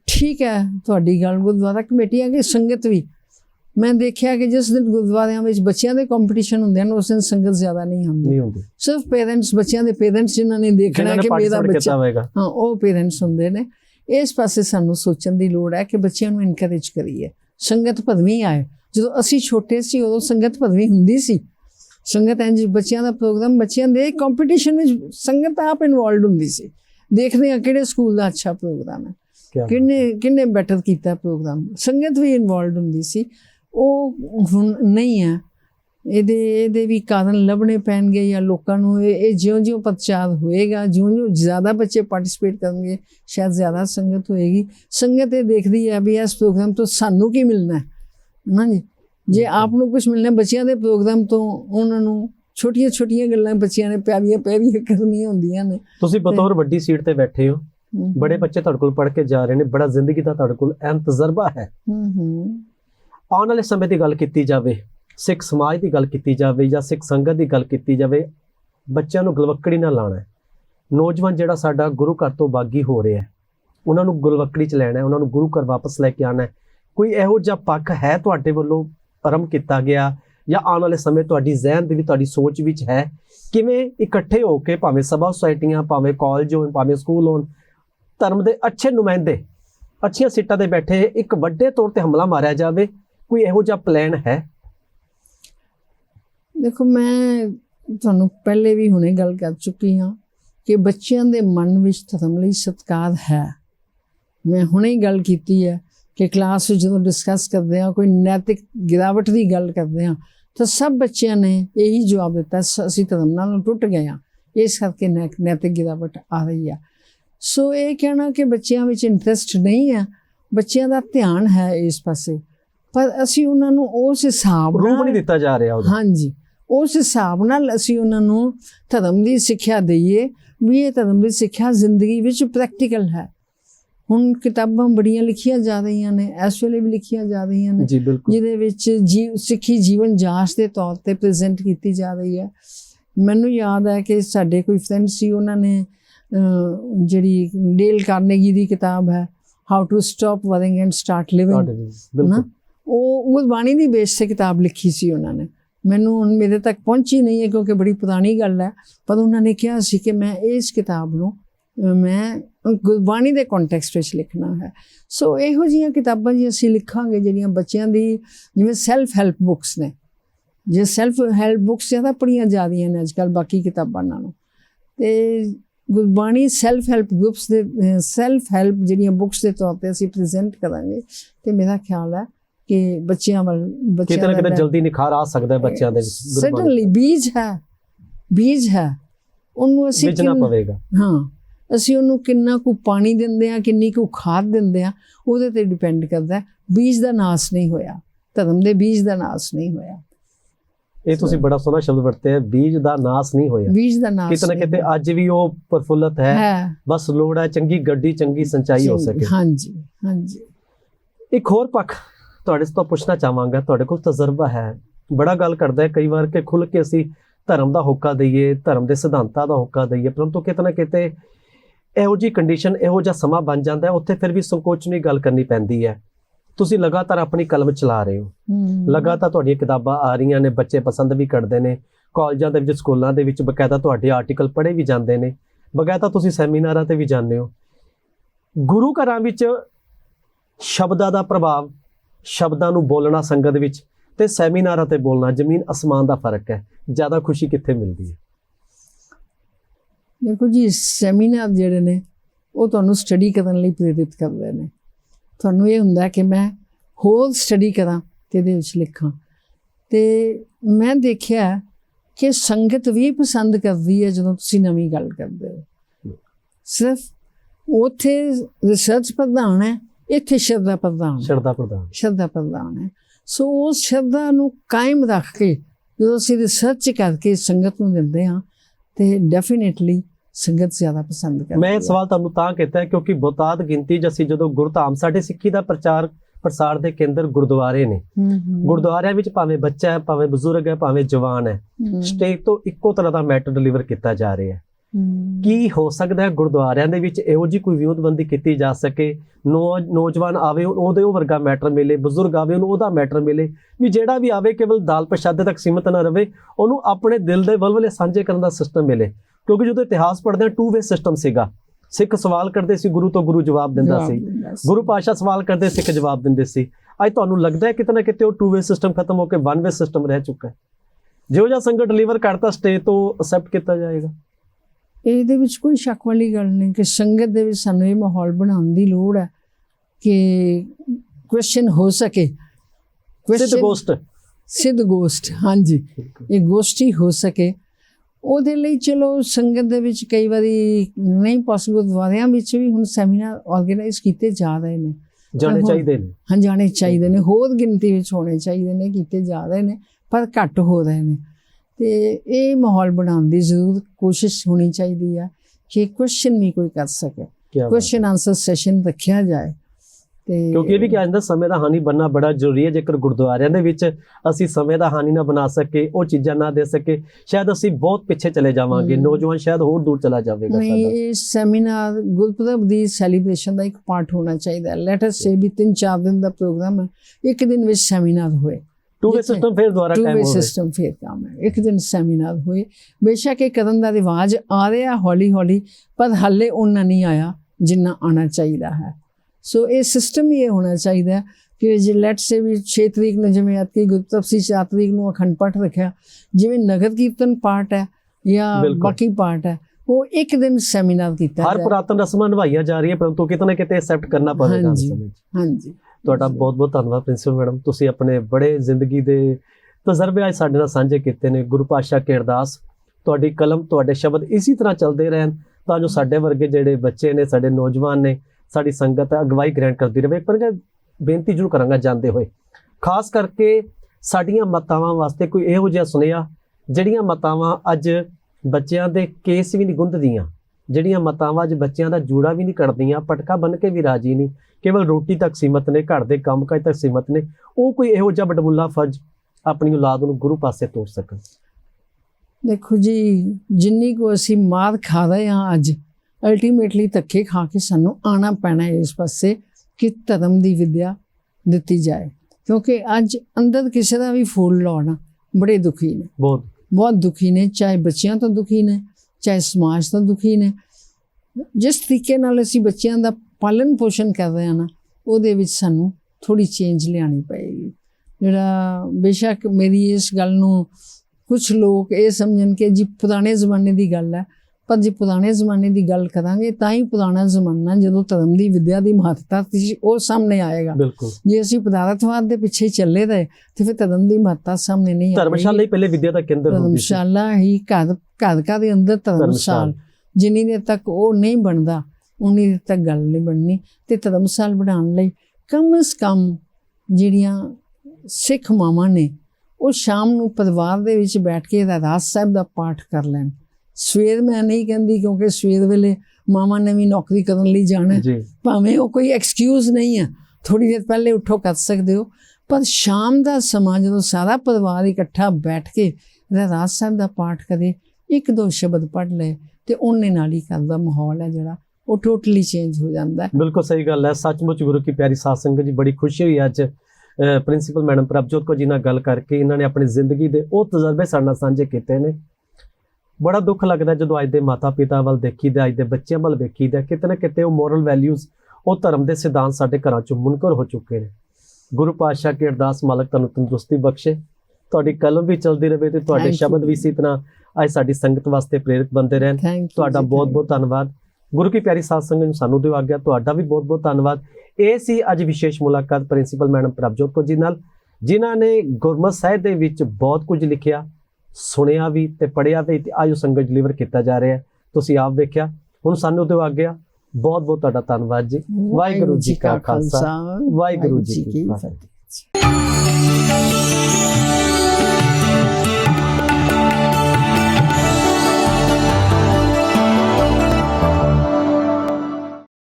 ਠੀਕ ਹੈ ਤੁਹਾਡੀ ਗੱਲ ਗੁਰਦੁਆਰਾ ਕਮੇਟੀਆਂ ਕਿ ਸੰਗਤ ਵੀ ਮੈਂ ਦੇਖਿਆ ਕਿ ਜਿਸ ਦਿਨ ਗੁਰਦੁਆਰਿਆਂ ਵਿੱਚ ਬੱਚਿਆਂ ਦੇ ਕੰਪੀਟੀਸ਼ਨ ਹੁੰਦੇ ਹਨ ਉਸ ਦਿਨ ਸੰਗਤ ਜ਼ਿਆਦਾ ਨਹੀਂ ਹੁੰਦੀ ਨਹੀਂ ਹੁੰਦੀ ਸਿਰਫ ਪੇਰੈਂਟਸ ਬੱਚਿਆਂ ਦੇ ਪੇਰੈਂਟਸ ਜਿਨ੍ਹਾਂ ਨੇ ਦੇਖਣਾ ਕਿ ਮੇਰਾ ਬੱਚਾ ਹਾਂ ਉਹ ਪੇਰੈਂਟਸ ਹੁੰਦੇ ਨੇ। ਇਸ ਪਾਸੇ ਸਾਨੂੰ ਸੋਚਣ ਦੀ ਲੋੜ ਹੈ ਕਿ ਬੱਚਿਆਂ ਨੂੰ ਇਨਕਰੇਜ ਕਰੀਏ। ਸੰਗਤ ਭਦਵੀਂ ਆਏ। ਜਦੋਂ ਅਸੀਂ ਛੋਟੇ ਸੀ ਉਦੋਂ ਸੰਗਤ ਭਦਵੀਂ ਹੁੰਦੀ ਸੀ। ਸੰਗਤ ਇੰਜ ਬੱਚਿਆਂ ਦਾ ਪ੍ਰੋਗਰਾਮ ਬੱਚਿਆਂ ਦੇ ਕੰਪੀਟੀਸ਼ਨ ਵਿੱਚ ਸੰਗਤ ਆਪ ਇਨਵੋਲਡ ਹੁੰਦੀ ਸੀ। ਦੇਖਦੇ ਆ ਕਿਹੜੇ ਸਕੂਲ ਦਾ ਅੱਛਾ ਪ੍ਰੋਗਰਾਮ ਹੈ। ਕਿੰਨੇ ਕਿੰਨੇ ਬੈਟਰ ਕੀਤਾ ਪ੍ਰੋਗਰਾਮ ਸੰਗਤ ਵੀ ਇਨਵੋਲਡ ਹੁੰਦੀ ਸੀ। ਉਹ ਹੁਣ ਨਹੀਂ ਹੈ। ਇਹਦੇ ਇਹਦੇ ਵੀ ਕਾਰਨ ਲੱਭਣੇ ਪੈਣਗੇ ਜਾਂ ਲੋਕਾਂ ਨੂੰ ਇਹ ਜਿਉਂ-ਜਿਉਂ ਪ੍ਰਚਾਰ ਹੋਏਗਾ ਜਿਉਂ-ਜਿਉਂ ਜ਼ਿਆਦਾ ਬੱਚੇ ਪਾਰਟਿਸਿਪੇਟ ਕਰਨਗੇ ਸ਼ਾਇਦ ਜ਼ਿਆਦਾ ਸੰਗਤ ਹੋਏਗੀ। ਸੰਗਤ ਇਹ ਦੇਖਦੀ ਹੈ ਵੀ ਇਸ ਪ੍ਰੋਗਰਾਮ ਤੋਂ ਸਾਨੂੰ ਕੀ ਮਿਲਣਾ ਹੈ ਨਾ ਜੀ? ਜੇ ਆਪ ਨੂੰ ਕੁਝ ਮਿਲਣਾ ਬੱਚਿਆਂ ਦੇ ਪ੍ਰੋਗਰਾਮ ਤੋਂ ਉਹਨਾਂ ਨੂੰ ਛੋਟੀਆਂ-ਛੋਟੀਆਂ ਗੱਲਾਂ ਬੱਚਿਆਂ ਨੇ ਪਿਆਰੀਆਂ ਪਿਆਰੀਆਂ ਕਰਨੀਆਂ ਹੁੰਦੀਆਂ ਨੇ। ਤੁਸੀਂ ਬਤੌਰ ਵੱਡੀ ਸੀਟ ਤੇ ਬੈਠੇ ਹੋ। ਬੜੇ ਬੱਚੇ ਤੁਹਾਡੇ ਕੋਲ ਪੜ੍ਹ ਕੇ ਜਾ ਰਹੇ ਨੇ ਬੜਾ ਜ਼ਿੰਦਗੀ ਦਾ ਤੁਹਾਡੇ ਕੋਲ ਅਹਿਮ ਤਜਰਬਾ ਹੈ। ਹੂੰ ਹੂੰ। ਆਉਣ ਵਾਲੇ ਸਮੇਂ ਦੀ ਗੱਲ ਕੀਤੀ ਜਾਵੇ, ਸਿੱਖ ਸਮਾਜ ਦੀ ਗੱਲ ਕੀਤੀ ਜਾਵੇ ਜਾਂ ਸਿੱਖ ਸੰਗਤ ਦੀ ਗੱਲ ਕੀਤੀ ਜਾਵੇ, ਬੱਚਿਆਂ ਨੂੰ ਗਲਵੱਕੜੀ ਨਾਲ ਲਾਣਾ ਹੈ। ਨੌਜਵਾਨ ਜਿਹੜਾ ਸਾਡਾ ਗੁਰੂ ਘਰ ਤੋਂ ਬਾਗੀ ਹੋ ਰਿਹਾ ਹੈ, ਉਹਨਾਂ ਨੂੰ ਗੁਲਵੱਕੜੀ ਚ ਲੈਣਾ ਹੈ, ਉਹਨਾਂ ਨੂੰ ਗੁਰੂ ਘਰ ਵਾਪਸ ਲੈ ਕੇ ਆਣਾ ਹੈ। ਕੋਈ ਇਹੋ ਜਿਹਾ ਪੱਖ ਹੈ ਤੁਹਾਡੇ ਵੱਲੋਂ ਆਰੰਭ ਕੀਤਾ ਗਿਆ ਜਾਂ ਆਉਣ ਵਾਲੇ ਸਮੇਂ ਤੁਹਾਡੀ ਜ਼ਿਹਨ ਦੇ ਵੀ ਤੁਹਾਡੀ ਸੋਚ ਵਿੱਚ ਹੈ? ਕਿਵੇਂ ਇਕੱਠੇ ਹੋ ਕੇ ਭਾਵੇਂ ਸਭਾ ਸੁਸਾਇਟੀਆਂ, ਭਾਵੇਂ ਕਾਲਜ ਹੋਣ, ਭਾਵੇਂ ਸਕੂਲ ਹੋਣ, ਧਰਮ ਦੇ ਅੱਛੇ ਨੁਮਾਇੰਦੇ, ਅੱਛੀਆਂ ਸੀਟਾਂ ਤੇ ਬੈਠੇ ਇੱਕ ਵੱਡੇ ਤੌਰ ਤੇ ਹਮਲਾ ਮਾਰਿਆ ਜਾਵੇ ਕੋਈ ਇਹੋ ਜਿਹਾ ਪਲਾਨ ਹੈ? ਦੇਖੋ, ਮੈਂ ਤੁਹਾਨੂੰ ਪਹਿਲੇ ਵੀ ਹੁਣੇ ਗੱਲ ਕਰ ਚੁੱਕੀ ਹਾਂ ਕਿ ਬੱਚਿਆਂ ਦੇ ਮਨ ਵਿੱਚ ਧਰਮ ਲਈ ਸਤਿਕਾਰ ਹੈ। ਮੈਂ ਹੁਣੇ ਹੀ ਗੱਲ ਕੀਤੀ ਹੈ ਕਿ ਕਲਾਸ ਵਿੱਚ ਜਦੋਂ ਡਿਸਕਸ ਕਰਦੇ ਹਾਂ, ਕੋਈ ਨੈਤਿਕ ਗਿਰਾਵਟ ਦੀ ਗੱਲ ਕਰਦੇ ਹਾਂ, ਤਾਂ ਸਭ ਬੱਚਿਆਂ ਨੇ ਇਹੀ ਜਵਾਬ ਦਿੱਤਾ, ਸ- ਅਸੀਂ ਧਰਮ ਨਾਲ ਟੁੱਟ ਗਏ ਹਾਂ। ਇਸ ਕਰਕੇ ਨੈ- ਨੈਤਿਕ ਗਿਰਾਵਟ ਆ ਰਹੀ ਆ ਸੋ ਇਹ ਕਹਿਣਾ ਕਿ ਬੱਚਿਆਂ ਵਿੱਚ ਇੰਟਰਸਟ ਨਹੀਂ ਹੈ। ਬੱਚਿਆਂ ਦਾ ਧਿਆਨ ਹੈ ਇਸ ਪਾਸੇ। ਪਰ ਅਸੀਂ ਉਹਨਾਂ ਨੂੰ ਉਸ ਹਿਸਾਬ ਰੂਪ ਨਾਲ ਨਹੀਂ ਦਿੱਤਾ ਜਾ ਰਿਹਾ ਉਹਦਾ। ਹਾਂਜੀ। ਉਸ ਹਿਸਾਬ ਨਾਲ ਅਸੀਂ ਉਹਨਾਂ ਨੂੰ ਧਰਮ ਦੀ ਸਿੱਖਿਆ ਦਈਏ ਵੀ ਇਹ ਧਰਮ ਦੀ ਸਿੱਖਿਆ ਜ਼ਿੰਦਗੀ ਵਿੱਚ ਪ੍ਰੈਕਟੀਕਲ ਹੈ। ਹੁਣ ਕਿਤਾਬਾਂ ਬੜੀਆਂ ਲਿਖੀਆਂ ਜਾ ਰਹੀਆਂ ਨੇ ਇਸ ਵੇਲੇ ਵੀ ਲਿਖੀਆਂ ਜਾ ਰਹੀਆਂ ਨੇ ਜਿਹਦੇ ਵਿੱਚ ਜੀ ਸਿੱਖੀ ਜੀਵਨ ਜਾਂਚ ਦੇ ਤੌਰ ਤੇ ਪ੍ਰੈਜ਼ੈਂਟ ਕੀਤੀ ਜਾ ਰਹੀ ਹੈ। ਮੈਨੂੰ ਯਾਦ ਹੈ ਕਿ ਸਾਡੇ ਕੋਈ ਫਰੈਂਡ ਸੀ ਉਹਨਾਂ ਨੇ ਜਿਹੜੀ ਡੇਲ ਕਾਰਨੇਗੀ ਦੀ ਕਿਤਾਬ ਹੈ how to stop worrying and start living ਬਿਲਕੁਲ। ਉਹ ਗੁਰਬਾਣੀ ਦੀ ਬੇਸ ਤੇ ਕਿਤਾਬ ਲਿਖੀ ਸੀ ਉਹਨਾਂ ਨੇ। ਮੈਨੂੰ ਹੁਣ ਮੇਰੇ ਤੱਕ ਪਹੁੰਚੀ ਨਹੀਂ ਹੈ ਕਿਉਂਕਿ ਬੜੀ ਪੁਰਾਣੀ ਗੱਲ ਹੈ। ਪਰ ਉਹਨਾਂ ਨੇ ਕਿਹਾ ਸੀ ਕਿ ਮੈਂ ਇਸ ਕਿਤਾਬ ਨੂੰ, ਮੈਂ ਗੁਰਬਾਣੀ ਦੇ ਕੰਟੈਕਸਟ ਵਿੱਚ ਲਿਖਣਾ ਹੈ। ਸੋ ਇਹੋ ਜਿਹੀਆਂ ਕਿਤਾਬਾਂ ਜੀ ਅਸੀਂ ਲਿਖਾਂਗੇ ਜਿਹੜੀਆਂ ਬੱਚਿਆਂ ਦੀ, ਜਿਵੇਂ ਸੈਲਫ ਹੈਲਪ ਬੁੱਕਸ ਨੇ। ਜੇ ਸੈਲਫ ਹੈਲਪ ਬੁੱਕਸ ਜ਼ਿਆਦਾ ਪੜ੍ਹੀਆਂ ਜਾ ਰਹੀਆਂ ਨੇ ਅੱਜਕੱਲ ਬਾਕੀ ਕਿਤਾਬਾਂ ਨਾਲੋਂ। ਤੇ ਗੁਰਬਾਣੀ ਸੈਲਫ ਹੈਲਪ ਗਰੁੱਪਸ ਦੇ ਸੈਲਫ ਹੈਲਪ ਜਿਹੜੀਆਂ ਬੁੱਕਸ ਦੇ ਤੌਰ ਤੇ ਅਸੀਂ ਪ੍ਰੈਜ਼ੈਂਟ ਕਰਾਂਗੇ। ਤੇ ਮੇਰਾ ਖਿਆਲ ਹੈ ਕਿ ਬੱਚਿਆਂ ਵੱਲ ਬੱਚਿਆਂ ਕਿਤੇ ਨਾ ਕਿਤੇ ਜਲਦੀ ਨਿਖਾਰ ਆ ਸਕਦਾ ਹੈ ਬੱਚਿਆਂ ਦੇ ਵਿੱਚ ਸਡਨਲੀ ਬੀਜ ਹੈ ਬੀਜ ਹੈ। ਉਹਨੂੰ ਅਸੀਂ ਬੀਜਣਾ ਪਵੇਗਾ। ਹਾਂ ਅਸੀਂ ਉਹਨੂੰ ਕਿੰਨਾ ਕੁ ਪਾਣੀ ਦਿੰਦੇ ਆ ਕਿੰਨੀ ਕੁ ਖਾਦ ਦਿੰਦੇ ਆ ਉਹਦੇ ਤੇ ਡਿਪੈਂਡ ਕਰਦਾ ਹੈ। ਬੀਜ ਦਾ ਨਾਸ ਨਹੀਂ ਹੋਇਆ ਧਰਮ ਦੇ ਬੀਜ ਦਾ ਨਾਸ ਨਹੀਂ ਹੋਇਆ। ਇਹ ਤੁਸੀਂ ਬੜਾ ਸੋਹਣਾ ਸ਼ਬਦ ਵਰਤਿਆ ਹੈ, ਬੀਜ ਦਾ ਨਾਸ ਨਹੀਂ ਹੋਇਆ। ਬੀਜ ਦਾ ਨਾਸ ਕਿਤੇ ਨਾ ਕਿਤੇ। ਅੱਜ ਵੀ ਉਹ ਪ੍ਰਫੁੱਲਤ ਹੈ। ਬਸ ਲੋੜ ਹੈ ਚੰਗੀ ਗੱਡੀ ਚੰਗੀ ਸੰਚਾਈ ਹੋ ਸਕੇ। ਹਾਂਜੀ ਹਾਂਜੀ। ਇੱਕ ਹੋਰ ਪੱਖ ਤੁਹਾਡੇ ਤੋਂ ਪੁੱਛਣਾ ਚਾਹਾਂਗਾ ਤੁਹਾਡੇ ਕੋਲ ਤਜਰਬਾ ਹੈ। ਬੜਾ ਗੱਲ ਕਰਦਾ ਹੈ ਕਈ ਵਾਰ ਕਿ ਖੁੱਲ ਕੇ ਅਸੀਂ ਧਰਮ ਦਾ ਹੋਕਾ ਦਈਏ ਧਰਮ ਦੇ ਸਿਧਾਂਤਾਂ ਦਾ ਹੋਕਾ ਦਈਏ ਪਰੰਤੂ ਕਿਤੇ ਨਾ ਕਿਤੇ ਇਹੋ ਜੀ ਕੰਡੀਸ਼ਨ ਇਹੋ ਜਿਹਾ ਸਮਾਂ ਬਣ ਜਾਂਦਾ ਹੈ ਉੱਥੇ ਫਿਰ ਵੀ ਸੰਕੋਚ ਨਹੀਂ ਗੱਲ ਕਰਨੀ ਪੈਂਦੀ ਹੈ। ਤੁਸੀਂ ਲਗਾਤਾਰ ਆਪਣੀ ਕਲਮ ਚਲਾ ਰਹੇ ਹੋ। ਲਗਾਤਾਰ ਤੁਹਾਡੀਆਂ ਕਿਤਾਬਾਂ ਆ ਰਹੀਆਂ ਨੇ ਬੱਚੇ ਪਸੰਦ ਵੀ ਕਰਦੇ ਨੇ ਕਾਲਜਾਂ ਦੇ ਵਿੱਚ ਸਕੂਲਾਂ ਦੇ ਵਿੱਚ ਬਕਾਇਦਾ ਤੁਹਾਡੇ ਆਰਟੀਕਲ ਪੜ੍ਹੇ ਵੀ ਜਾਂਦੇ ਨੇ ਬਕਾਇਦਾ ਤੁਸੀਂ ਸੈਮੀਨਾਰਾਂ ਤੇ ਵੀ ਜਾਂਦੇ ਹੋ। ਗੁਰੂ ਘਰਾਂ ਵਿੱਚ ਸ਼ਬਦਾਂ ਦਾ ਪ੍ਰਭਾਵ ਸ਼ਬਦਾਂ ਨੂੰ ਬੋਲਣਾ ਸੰਗਤ ਵਿੱਚ ਤੇ ਸੈਮੀਨਾਰਾਂ ਤੇ ਬੋਲਣਾ, ਜ਼ਮੀਨ ਅਸਮਾਨ ਦਾ ਫ਼ਰਕ ਹੈ। ਜ਼ਿਆਦਾ ਖੁਸ਼ੀ ਕਿੱਥੇ ਮਿਲਦੀ ਹੈ? ਦੇਖੋ ਜੀ, ਸੈਮੀਨਾਰ ਜਿਹੜੇ ਨੇ, ਉਹ ਤੁਹਾਨੂੰ ਸਟੱਡੀ ਕਰਨ ਲਈ ਪ੍ਰੇਰਿਤ ਕਰਦੇ ਨੇ। ਤੁਹਾਨੂੰ ਇਹ ਹੁੰਦਾ ਕਿ ਮੈਂ ਹੋਰ ਸਟੱਡੀ ਕਰਾਂ ਤੇ ਇਹਦੇ ਵਿੱਚ ਲਿਖਾਂ। ਤੇ ਮੈਂ ਦੇਖਿਆ ਕਿ ਸੰਗਤ ਵੀ ਪਸੰਦ ਕਰਦੀ ਹੈ ਜਦੋਂ ਤੁਸੀਂ ਨਵੀਂ ਗੱਲ ਕਰਦੇ ਹੋ। ਸਿਰਫ ਉੱਥੇ ਰਿਸਰਚ ਪ੍ਰਧਾਨ ਹੈ ਇੱਥੇ ਸ਼ਰਧਾ ਪ੍ਰਧਾਨ ਹੈ। ਸ਼ਰਦਾ ਪ੍ਰਧਾਨ। ਸ਼ਰਧਾ ਪ੍ਰਧਾਨ ਹੈ। ਸੋ ਉਸ ਸ਼ਰਧਾ ਨੂੰ ਕਾਇਮ ਰੱਖ ਕੇ ਜਦੋਂ ਅਸੀਂ ਰਿਸਰਚ ਕਰਕੇ ਸੰਗਤ ਨੂੰ ਦਿੰਦੇ ਹਾਂ ਤੇ ਡੈਫੀਨਿਟਲੀ ਸੰਗਤ ਜ਼ਿਆਦਾ ਪਸੰਦ ਕਰਦੀ ਮੈਂ ਸਵਾਲ ਤੁਹਾਨੂੰ ਤਾਂ ਕੀਤਾ ਕਿਉਂਕਿ ਬਹੁਤਾਤ ਗਿਣਤੀ ਅਸੀਂ ਜਦੋਂ ਗੁਰਧਾਮ ਸਾਡੇ ਸਿੱਖੀ ਦਾ ਪ੍ਰਚਾਰ ਪ੍ਰਸਾਰ ਦੇ ਕੇਂਦਰ ਗੁਰਦੁਆਰੇ ਨੇ। ਗੁਰਦੁਆਰਿਆਂ ਵਿੱਚ ਭਾਵੇਂ ਬੱਚਾ ਹੈ ਭਾਵੇਂ ਬਜ਼ੁਰਗ ਹੈ ਭਾਵੇਂ ਜਵਾਨ ਹੈ ਸਟੇਜ ਤੋਂ ਇੱਕੋ ਤਰ੍ਹਾਂ ਦਾ ਮੈਟਰ ਡਿਲੀਵਰ ਕੀਤਾ ਜਾ ਰਿਹਾ ਹੈ। ਕੀ ਹੋ ਸਕਦਾ ਹੈ ਗੁਰਦੁਆਰਿਆਂ ਦੇ ਵਿੱਚ ਇਹੋ ਜੀ ਕੋਈ ਵਿਉਂਤਬੰਦੀ ਕੀਤੀ ਜਾ ਸਕੇ? ਨੌਜਵਾਨ ਆਵੇ ਉਹਦੇ ਉਹ ਵਰਗਾ ਮੈਟਰ ਮਿਲੇ ਬਜ਼ੁਰਗ ਆਵੇ ਉਹਨੂੰ ਉਹਦਾ ਮੈਟਰ ਮਿਲੇ ਵੀ ਜਿਹੜਾ ਵੀ ਆਵੇ ਕੇਵਲ ਦਾਲ ਪ੍ਰਸ਼ਾਦੇ ਤੱਕ ਸੀਮਤ ਨਾ ਰਵੇ ਉਹਨੂੰ ਆਪਣੇ ਦਿਲ ਦੇ ਵਲਵਲੇ ਸਾਂਝੇ ਕਰਨ ਦਾ ਸਿਸਟਮ ਮਿਲੇ। ਕਿਉਂਕਿ ਜਦੋਂ ਇਤਿਹਾਸ ਪੜ੍ਹਦੇ ਹਾਂ ਟੂ ਵੇ ਸਿਸਟਮ ਸੀਗਾ। ਸਿੱਖ ਸਵਾਲ ਕਰਦੇ ਸੀ ਗੁਰੂ ਤੋਂ ਗੁਰੂ ਜਵਾਬ ਦਿੰਦਾ ਸੀ। ਗੁਰੂ ਪਾਸ਼ਾ ਸਵਾਲ ਕਰਦੇ ਸਿੱਖ ਜਵਾਬ ਦਿੰਦੇ ਸੀ। ਅੱਜ ਤੁਹਾਨੂੰ ਲੱਗਦਾ ਹੈ ਕਿਤੇ ਨਾ ਕਿਤੇ ਉਹ ਟੂ ਵੇ ਸਿਸਟਮ ਖਤਮ ਹੋ ਕੇ ਵਨ ਵੇ ਸਿਸਟਮ ਰਹਿ ਚੁੱਕਾ ਹੈ। ਜਿਹੋ ਜਿਹਾ ਸੰਗਤ ਡਿਲੀਵਰ ਕਰਤਾ ਸਟੇਜ ਤੋਂ ਅਸੈਪਟ ਕੀਤਾ ਜਾਏਗਾ। ਇਹਦੇ ਵਿੱਚ ਕੋਈ ਸ਼ੱਕ ਵਾਲੀ ਗੱਲ ਨਹੀਂ ਕਿ ਸੰਗਤ ਦੇ ਵਿੱਚ ਸਾਨੂੰ ਇਹ ਮਾਹੌਲ ਬਣਾਉਣ ਦੀ ਲੋੜ ਹੈ ਕਿ ਕੁਐਸਚਨ ਹੋ ਸਕੇ। ਸਿੱਧ ਗੋਸਟ। ਸਿੱਧ ਗੋਸਟ ਹਾਂਜੀ। ਇਹ ਗੋਸ਼ਟੀ ਹੋ ਸਕੇ। ਉਹਦੇ ਲਈ ਚਲੋ ਸੰਗਤ ਦੇ ਵਿੱਚ ਕਈ ਵਾਰੀ ਨਹੀਂ ਪੋਸੀਬਲ ਗੁਰਦੁਆਰਿਆਂ ਵਿੱਚ ਵੀ ਹੁਣ ਸੈਮੀਨਾਰ ਆਰਗੇਨਾਈਜ਼ ਕੀਤੇ ਜਾ ਰਹੇ ਨੇ। ਜਾਣੇ ਚਾਹੀਦੇ ਨੇ। ਹਾਂ ਜਾਣੇ ਚਾਹੀਦੇ ਨੇ। ਹੋਰ ਗਿਣਤੀ ਵਿੱਚ ਹੋਣੇ ਚਾਹੀਦੇ ਨੇ ਕੀਤੇ ਜਾ ਰਹੇ ਨੇ ਪਰ ਘੱਟ ਹੋ ਰਹੇ ਨੇ। ਤੇ ਇਹ ਮਾਹੌਲ ਬਣਾਉਣ ਦੀ ਜ਼ਰੂਰ ਕੋਸ਼ਿਸ਼ ਹੋਣੀ ਚਾਹੀਦੀ ਹੈ ਕਿ ਕੁਐਸਚਨ ਵੀ ਕੋਈ ਕਰ ਸਕੇ। ਕੁਐਸਚਨ ਆਨਸਰ ਸੈਸ਼ਨ ਰੱਖਿਆ ਜਾਏ ਤੇ ਕਿਉਂਕਿ ਇਹ ਵੀ ਕਿਹਾ ਜਾਂਦਾ ਸਮੇਂ ਦਾ ਹਾਨੀ ਬਣਨਾ ਬੜਾ ਜ਼ਰੂਰੀ ਹੈ। ਜੇਕਰ ਗੁਰਦੁਆਰਿਆਂ ਦੇ ਵਿੱਚ ਅਸੀਂ ਸਮੇਂ ਦਾ ਹਾਨੀ ਨਾ ਬਣਾ ਸਕੇ ਉਹ ਚੀਜ਼ਾਂ ਨਾ ਦੇ ਸਕੇ ਸ਼ਾਇਦ ਅਸੀਂ ਬਹੁਤ ਪਿੱਛੇ ਚਲੇ ਜਾਵਾਂਗੇ। ਨੌਜਵਾਨ ਸ਼ਾਇਦ ਹੋਰ ਦੂਰ ਚਲਾ ਜਾਵੇਗਾ ਨਹੀਂ ਸਾਡਾ। ਇਹ ਸੈਮੀਨਾਰ ਗੁਰਪੁਰਬ ਦੀ ਸੈਲੀਬ੍ਰੇਸ਼ਨ ਦਾ ਇੱਕ ਪਾਰਟ ਹੋਣਾ ਚਾਹੀਦਾ। ਹੈ ਲੈਟ ਅਸ ਸੇ ਵੀ ਤਿੰਨ ਚਾਰ ਦਿਨ ਦਾ ਪ੍ਰੋਗਰਾਮ ਹੈ। ਇੱਕ ਦਿਨ ਵਿੱਚ ਸੈਮੀਨਾਰ ਹੋਏ। ਟੂ ਵੇ ਸਿਸਟਮ ਫਿਰ ਦੁਬਾਰਾ ਟੂ ਟਾਈਮ ਵੇ ਹੋਵੇ ਸਿਸਟਮ ਫਿਰ ਕੰਮ ਹੈ ਇੱਕ ਦਿਨ ਸੈਮੀਨਾਰ ਹੋਏ ਬੇਸ਼ੱਕ ਇਹ ਕਰਨ ਦਾ ਰਿਵਾਜ ਆ ਰਿਹਾ ਹੌਲੀ ਹੌਲੀ ਪਰ ਹਾਲੇ ਉਹਨਾਂ ਨਹੀਂ ਆਇਆ ਜਿੰਨਾ ਆਉਣਾ ਚਾਹੀਦਾ ਹੈ ਸੋ ਇਹ ਸਿਸਟਮ ਹੀ ਇਹ ਹੋਣਾ ਚਾਹੀਦਾ ਹੈ ਕਿ ਜੇ ਲੈਟ ਸੇ ਵੀ 6 ਤਰੀਕ ਨੂੰ ਜਿਵੇਂ ਅਤਕੀ ਗੁਰਪੁਰਬ ਸੀ 4 ਤਰੀਕ ਨੂੰ ਅਖੰਡ ਪਾਠ ਰੱਖਿਆ ਜਿਵੇਂ ਨਗਰ ਕੀਰਤਨ ਪਾਠ ਹੈ ਜਾਂ। ਬਾਕੀ ਪਾਠ ਹੈ ਉਹ ਇੱਕ ਦਿਨ ਸੈਮੀਨਾਰ ਕੀਤਾ ਹਰ। ਪੁਰਾਤਨ ਰਸਮਾਂ ਨਿਭਾਈਆਂ ਜਾ ਰਹੀਆਂ ਪਰੰਤੂ ਕਿਤੇ ਨਾ ਕਿਤੇ ਐਕਸੈਪਟ ਕਰਨਾ ਪਵੇਗਾ ਹਾਂਜੀ। ਹਾਂਜੀ ਤੁਹਾਡਾ ਬਹੁਤ ਬਹੁਤ ਧੰਨਵਾਦ ਪ੍ਰਿੰਸੀਪਲ ਮੈਡਮ। ਤੁਸੀਂ ਆਪਣੇ ਬੜੇ ਜ਼ਿੰਦਗੀ ਦੇ ਤਜਰਬੇ ਅੱਜ ਸਾਡੇ ਨਾਲ ਸਾਂਝੇ ਕੀਤੇ ਨੇ। ਗੁਰੂ ਪਾਤਸ਼ਾਹ ਕੀ ਅਰਦਾਸ ਤੁਹਾਡੀ ਕਲਮ ਤੁਹਾਡੇ ਸ਼ਬਦ ਇਸੇ ਤਰ੍ਹਾਂ ਚੱਲਦੇ ਰਹਿਣ ਤਾਂ ਜੋ ਸਾਡੇ ਵਰਗੇ ਜਿਹੜੇ ਬੱਚੇ ਨੇ ਸਾਡੇ ਨੌਜਵਾਨ ਨੇ ਸਾਡੀ ਸੰਗਤ ਅਗਵਾਈ ਗ੍ਰਹਿਣ ਕਰਦੀ ਰਹੇ। ਪਰ ਮੈਂ ਬੇਨਤੀ ਜ਼ਰੂਰ ਕਰਾਂਗਾ ਜਾਂਦੇ ਹੋਏ ਖਾਸ ਕਰਕੇ ਸਾਡੀਆਂ ਮਾਤਾਵਾਂ ਵਾਸਤੇ ਕੋਈ ਇਹੋ ਜਿਹਾ ਸੁਨੇਹਾ ਜਿਹੜੀਆਂ ਮਾਤਾਵਾਂ ਅੱਜ ਬੱਚਿਆਂ ਦੇ ਕੇਸ ਵੀ ਨਹੀਂ ਗੁੰਦਦੀਆਂ। ਜਿਹੜੀਆਂ ਮਾਤਾਵਾਂ ਅੱਜ ਬੱਚਿਆਂ ਦਾ ਜੂੜਾ ਵੀ ਨਹੀਂ ਕੱਢਦੀਆਂ ਪਟਕਾ ਬੰਨ ਕੇ ਵੀ ਰਾਜੀ ਨਹੀਂ। ਕੇਵਲ ਰੋਟੀ ਤੱਕ ਸੀਮਤ ਨੇ ਘਰ ਦੇ ਕੰਮਕਾਜ ਤੱਕ ਸੀਮਤ ਨੇ। ਉਹ ਕੋਈ ਇਹੋ ਜਿਹਾ ਬਟਮੁੱਲਾ ਫਰਜ਼ ਆਪਣੀ ਔਲਾਦ ਨੂੰ ਗੁਰੂ ਪਾਸੇ ਤੋਰ ਸਕਣ। ਦੇਖੋ ਜੀ ਜਿੰਨੀ ਕੋ ਅਸੀਂ ਮਾਰ ਖਾ ਰਹੇ ਹਾਂ ਅੱਜ ਅਲਟੀਮੇਟਲੀ ਧੱਕੇ ਖਾ ਕੇ ਸਾਨੂੰ ਆਣਾ ਪੈਣਾ ਇਸ ਪਾਸੇ ਕਿ ਧਰਮ ਦੀ ਵਿਦਿਆ ਦਿੱਤੀ ਜਾਏ। ਕਿਉਂਕਿ ਅੱਜ ਅੰਦਰ ਕਿਸੇ ਦਾ ਵੀ ਫੂਲ ਲਾਉਣਾ ਬੜੇ ਦੁਖੀ ਨੇ। ਬਹੁਤ। ਬਹੁਤ ਦੁਖੀ ਨੇ ਚਾਹੇ ਬੱਚਿਆਂ ਤੋਂ ਦੁਖੀ ਨੇ ਚਾਹੇ ਸਮਾਜ ਤੋਂ ਦੁਖੀ ਨੇ। ਜਿਸ ਤਰੀਕੇ ਨਾਲ ਅਸੀਂ ਬੱਚਿਆਂ ਦਾ ਪਾਲਣ ਪੋਸ਼ਣ ਕਰ ਰਹੇ ਹਾਂ ਨਾ ਉਹਦੇ ਵਿੱਚ ਸਾਨੂੰ ਥੋੜੀ ਚੇਂਜ ਲਿਆਣੀ ਪਏਗੀ। ਜਿਹੜਾ ਬੇਸ਼ੱਕ ਮੇਰੀ ਇਸ ਗੱਲ ਨੂੰ ਕੁਝ ਲੋਕ ਇਹ ਸਮਝਣ ਕਿ ਜੀ ਪੁਰਾਣੇ ਜ਼ਮਾਨੇ ਦੀ ਗੱਲ ਹੈ ਪਰ ਜੇ ਪੁਰਾਣੇ ਜ਼ਮਾਨੇ ਦੀ ਗੱਲ ਕਰਾਂਗੇ ਤਾਂ ਹੀ ਪੁਰਾਣਾ ਜ਼ਮਾਨਾ ਜਦੋਂ ਧਰਮ ਦੀ ਵਿਦਿਆ ਦੀ ਮਹੱਤਤਾ ਸੀ ਉਹ ਸਾਹਮਣੇ ਆਏਗਾ। ਬਿਲਕੁਲ। ਜੇ ਅਸੀਂ ਪਦਾਰਥਵਾਦ ਦੇ ਪਿੱਛੇ ਚੱਲੇ ਰਹੇ ਤੇ ਫਿਰ ਧਰਮ ਦੀ ਮਹੱਤਤਾ ਸਾਹਮਣੇ ਨਹੀਂ ਆਏਗੀ। ਧਰਮਸ਼ਾਲਾ ਹੀ ਪਹਿਲੇ ਵਿਦਿਆ ਦਾ ਕੇਂਦਰ ਹੁੰਦੀ ਸੀ। ਧਰਮਸ਼ਾਲਾ ਹੀ ਘਰ ਘਰ ਘਰ ਦੇ ਅੰਦਰ ਧਰਮਸ਼ਾਲ। ਜਿੰਨੀ ਦੇਰ ਤੱਕ ਉਹ ਨਹੀਂ ਬਣਦਾ ਉਨੀ ਦੇਰ ਤੱਕ ਗੱਲ ਨਹੀਂ ਬਣਨੀ। ਤੇ ਧਰਮਸ਼ਾਲ ਬਣਾਉਣ ਲਈ ਕਮ ਸ ਕਮ ਜਿਹੜੀਆਂ ਸਿੱਖ ਮਾਵਾਂ ਨੇ ਉਹ ਸ਼ਾਮ ਨੂੰ ਪਰਿਵਾਰ ਦੇ ਵਿੱਚ ਬੈਠ ਕੇ ਰਹਿਰਾਸ ਸਾਹਿਬ ਦਾ ਪਾਠ ਕਰ ਲੈਣ। ਸਵੇਰ ਮੈਂ ਨਹੀਂ ਕਹਿੰਦੀ ਕਿਉਂਕਿ ਸਵੇਰ ਵੇਲੇ ਮਾਵਾਂ ਨੇ ਵੀ ਨੌਕਰੀ ਕਰਨ ਲਈ ਜਾਣਾ। ਭਾਵੇਂ ਉਹ ਕੋਈ ਐਕਸਕਿਊਜ਼ ਨਹੀਂ ਹੈ ਥੋੜੀ ਦੇਰ ਪਹਿਲੇ ਉੱਠੋ ਕਰ ਸਕਦੇ ਹੋ। ਪਰ ਸ਼ਾਮ ਦਾ ਸਮਾਂ ਜਦੋਂ ਸਾਰਾ ਪਰਿਵਾਰ ਇਕੱਠਾ ਬੈਠ ਕੇ ਰਹਿਰਾਸ ਸਾਹਿਬ ਦਾ ਪਾਠ ਕਰੇ ਇੱਕ ਦੋ ਸ਼ਬਦ ਪੜ੍ਹ ਲਏ ਤੇ ਉਹਨੇ ਨਾਲ ਹੀ ਘਰ ਦਾ ਮਾਹੌਲ ਹੈ ਜਿਹੜਾ ਉਹ ਟੋਟਲੀ ਚੇਂਜ ਹੋ ਜਾਂਦਾ ਹੈ। ਬਿਲਕੁਲ ਸਹੀ ਗੱਲ ਹੈ। ਸੱਚਮੁੱਚ ਗੁਰੂ ਕੀ ਪਿਆਰੀ ਸਾਧ ਸੰਗਤ ਜੀ ਬੜੀ ਖੁਸ਼ੀ ਹੋਈ ਅੱਜ ਪ੍ਰਿੰਸੀਪਲ ਮੈਡਮ ਪ੍ਰਭਜੋਤ ਕੌਰ ਜੀ ਨਾਲ ਗੱਲ ਕਰਕੇ ਇਹਨਾਂ ਨੇ ਆਪਣੀ ਜ਼ਿੰਦਗੀ ਦੇ ਉਹ ਤਜਰਬੇ ਸਾਡੇ ਨਾਲ ਸਾਂਝੇ ਕੀਤੇ ਨੇ। ਬੜਾ ਦੁੱਖ ਲੱਗਦਾ ਜਦੋਂ ਅੱਜ ਦੇ ਮਾਤਾ ਪਿਤਾ ਵੱਲ ਦੇਖੀਦਾ ਅੱਜ ਦੇ ਬੱਚਿਆਂ ਵੱਲ ਵੇਖੀਦਾ ਕਿਤੇ ਨਾ ਕਿਤੇ ਉਹ ਮੋਰਲ ਵੈਲਿਊਜ਼ ਉਹ ਧਰਮ ਦੇ ਸਿਧਾਂਤ ਸਾਡੇ ਘਰਾਂ ਚੋਂ ਮੁਨਕਰ ਹੋ ਚੁੱਕੇ ਨੇ। ਗੁਰੂ ਪਾਤਸ਼ਾਹ ਕੀ ਅਰਦਾਸ ਮਾਲਕ ਤੁਹਾਨੂੰ ਤੰਦਰੁਸਤੀ ਬਖਸ਼ੇ। ਤੁਹਾਡੀ ਕਲਮ ਵੀ ਚਲਦੀ ਰਹੇ ਤੇ ਤੁਹਾਡੇ. ਸ਼ਬਦ ਵੀ ਇਸੇ ਤਰ੍ਹਾਂ ਅੱਜ ਸਾਡੀ ਸੰਗਤ ਵਾਸਤੇ ਪ੍ਰੇਰਿਤ ਬੰਦੇ ਰਹਿਣ। ਤੁਹਾਡਾ ਬਹੁਤ ਬਹੁਤ ਧੰਨਵਾਦ। ਗੁਰੂ ਕੀ ਪਿਆਰੀ ਸਾਧ ਸੰਗਤ ਨੂੰ ਸਾਨੂੰ ਦਿਓ ਆਗਿਆ ਤੁਹਾਡਾ ਵੀ ਬਹੁਤ ਬਹੁਤ ਧੰਨਵਾਦ। ਇਹ ਸੀ ਅੱਜ ਵਿਸ਼ੇਸ਼ ਮੁਲਾਕਾਤ ਪ੍ਰਿੰਸੀਪਲ ਮੈਡਮ ਪ੍ਰਭਜੋਤ ਕੌਰ ਜੀ ਨਾਲ ਜਿਨ੍ਹਾਂ ਨੇ ਗੁਰਮਤਿ ਸਾਹਿਬ ਦੇ ਵਿੱਚ ਬਹੁਤ ਕੁਝ ਲਿਖਿਆ ਸੁਣਿਆ ਵੀ ਤੇ ਪੜਿਆ ਵੀ ਤੇ ਆਇਓ ਸੰਗਤ ਡਿਲੀਵਰ ਕੀਤਾ ਜਾ ਰਿਹਾ। ਹੈ ਤੁਸੀਂ ਆਪ ਵੇਖਿਆ। ਹੁਣ ਸਾਨੂੰ ਦਿਓ ਆਗਿਆ। ਬਹੁਤ ਬਹੁਤ ਤੁਹਾਡਾ ਧੰਨਵਾਦ ਜੀ। ਵਾਹਿਗੁਰੂ ਜੀ ਕਾ ਖਾਲਸਾ। ਵਾਹਿਗੁਰੂ ਜੀ ਕੀ ਫਤਿਹ।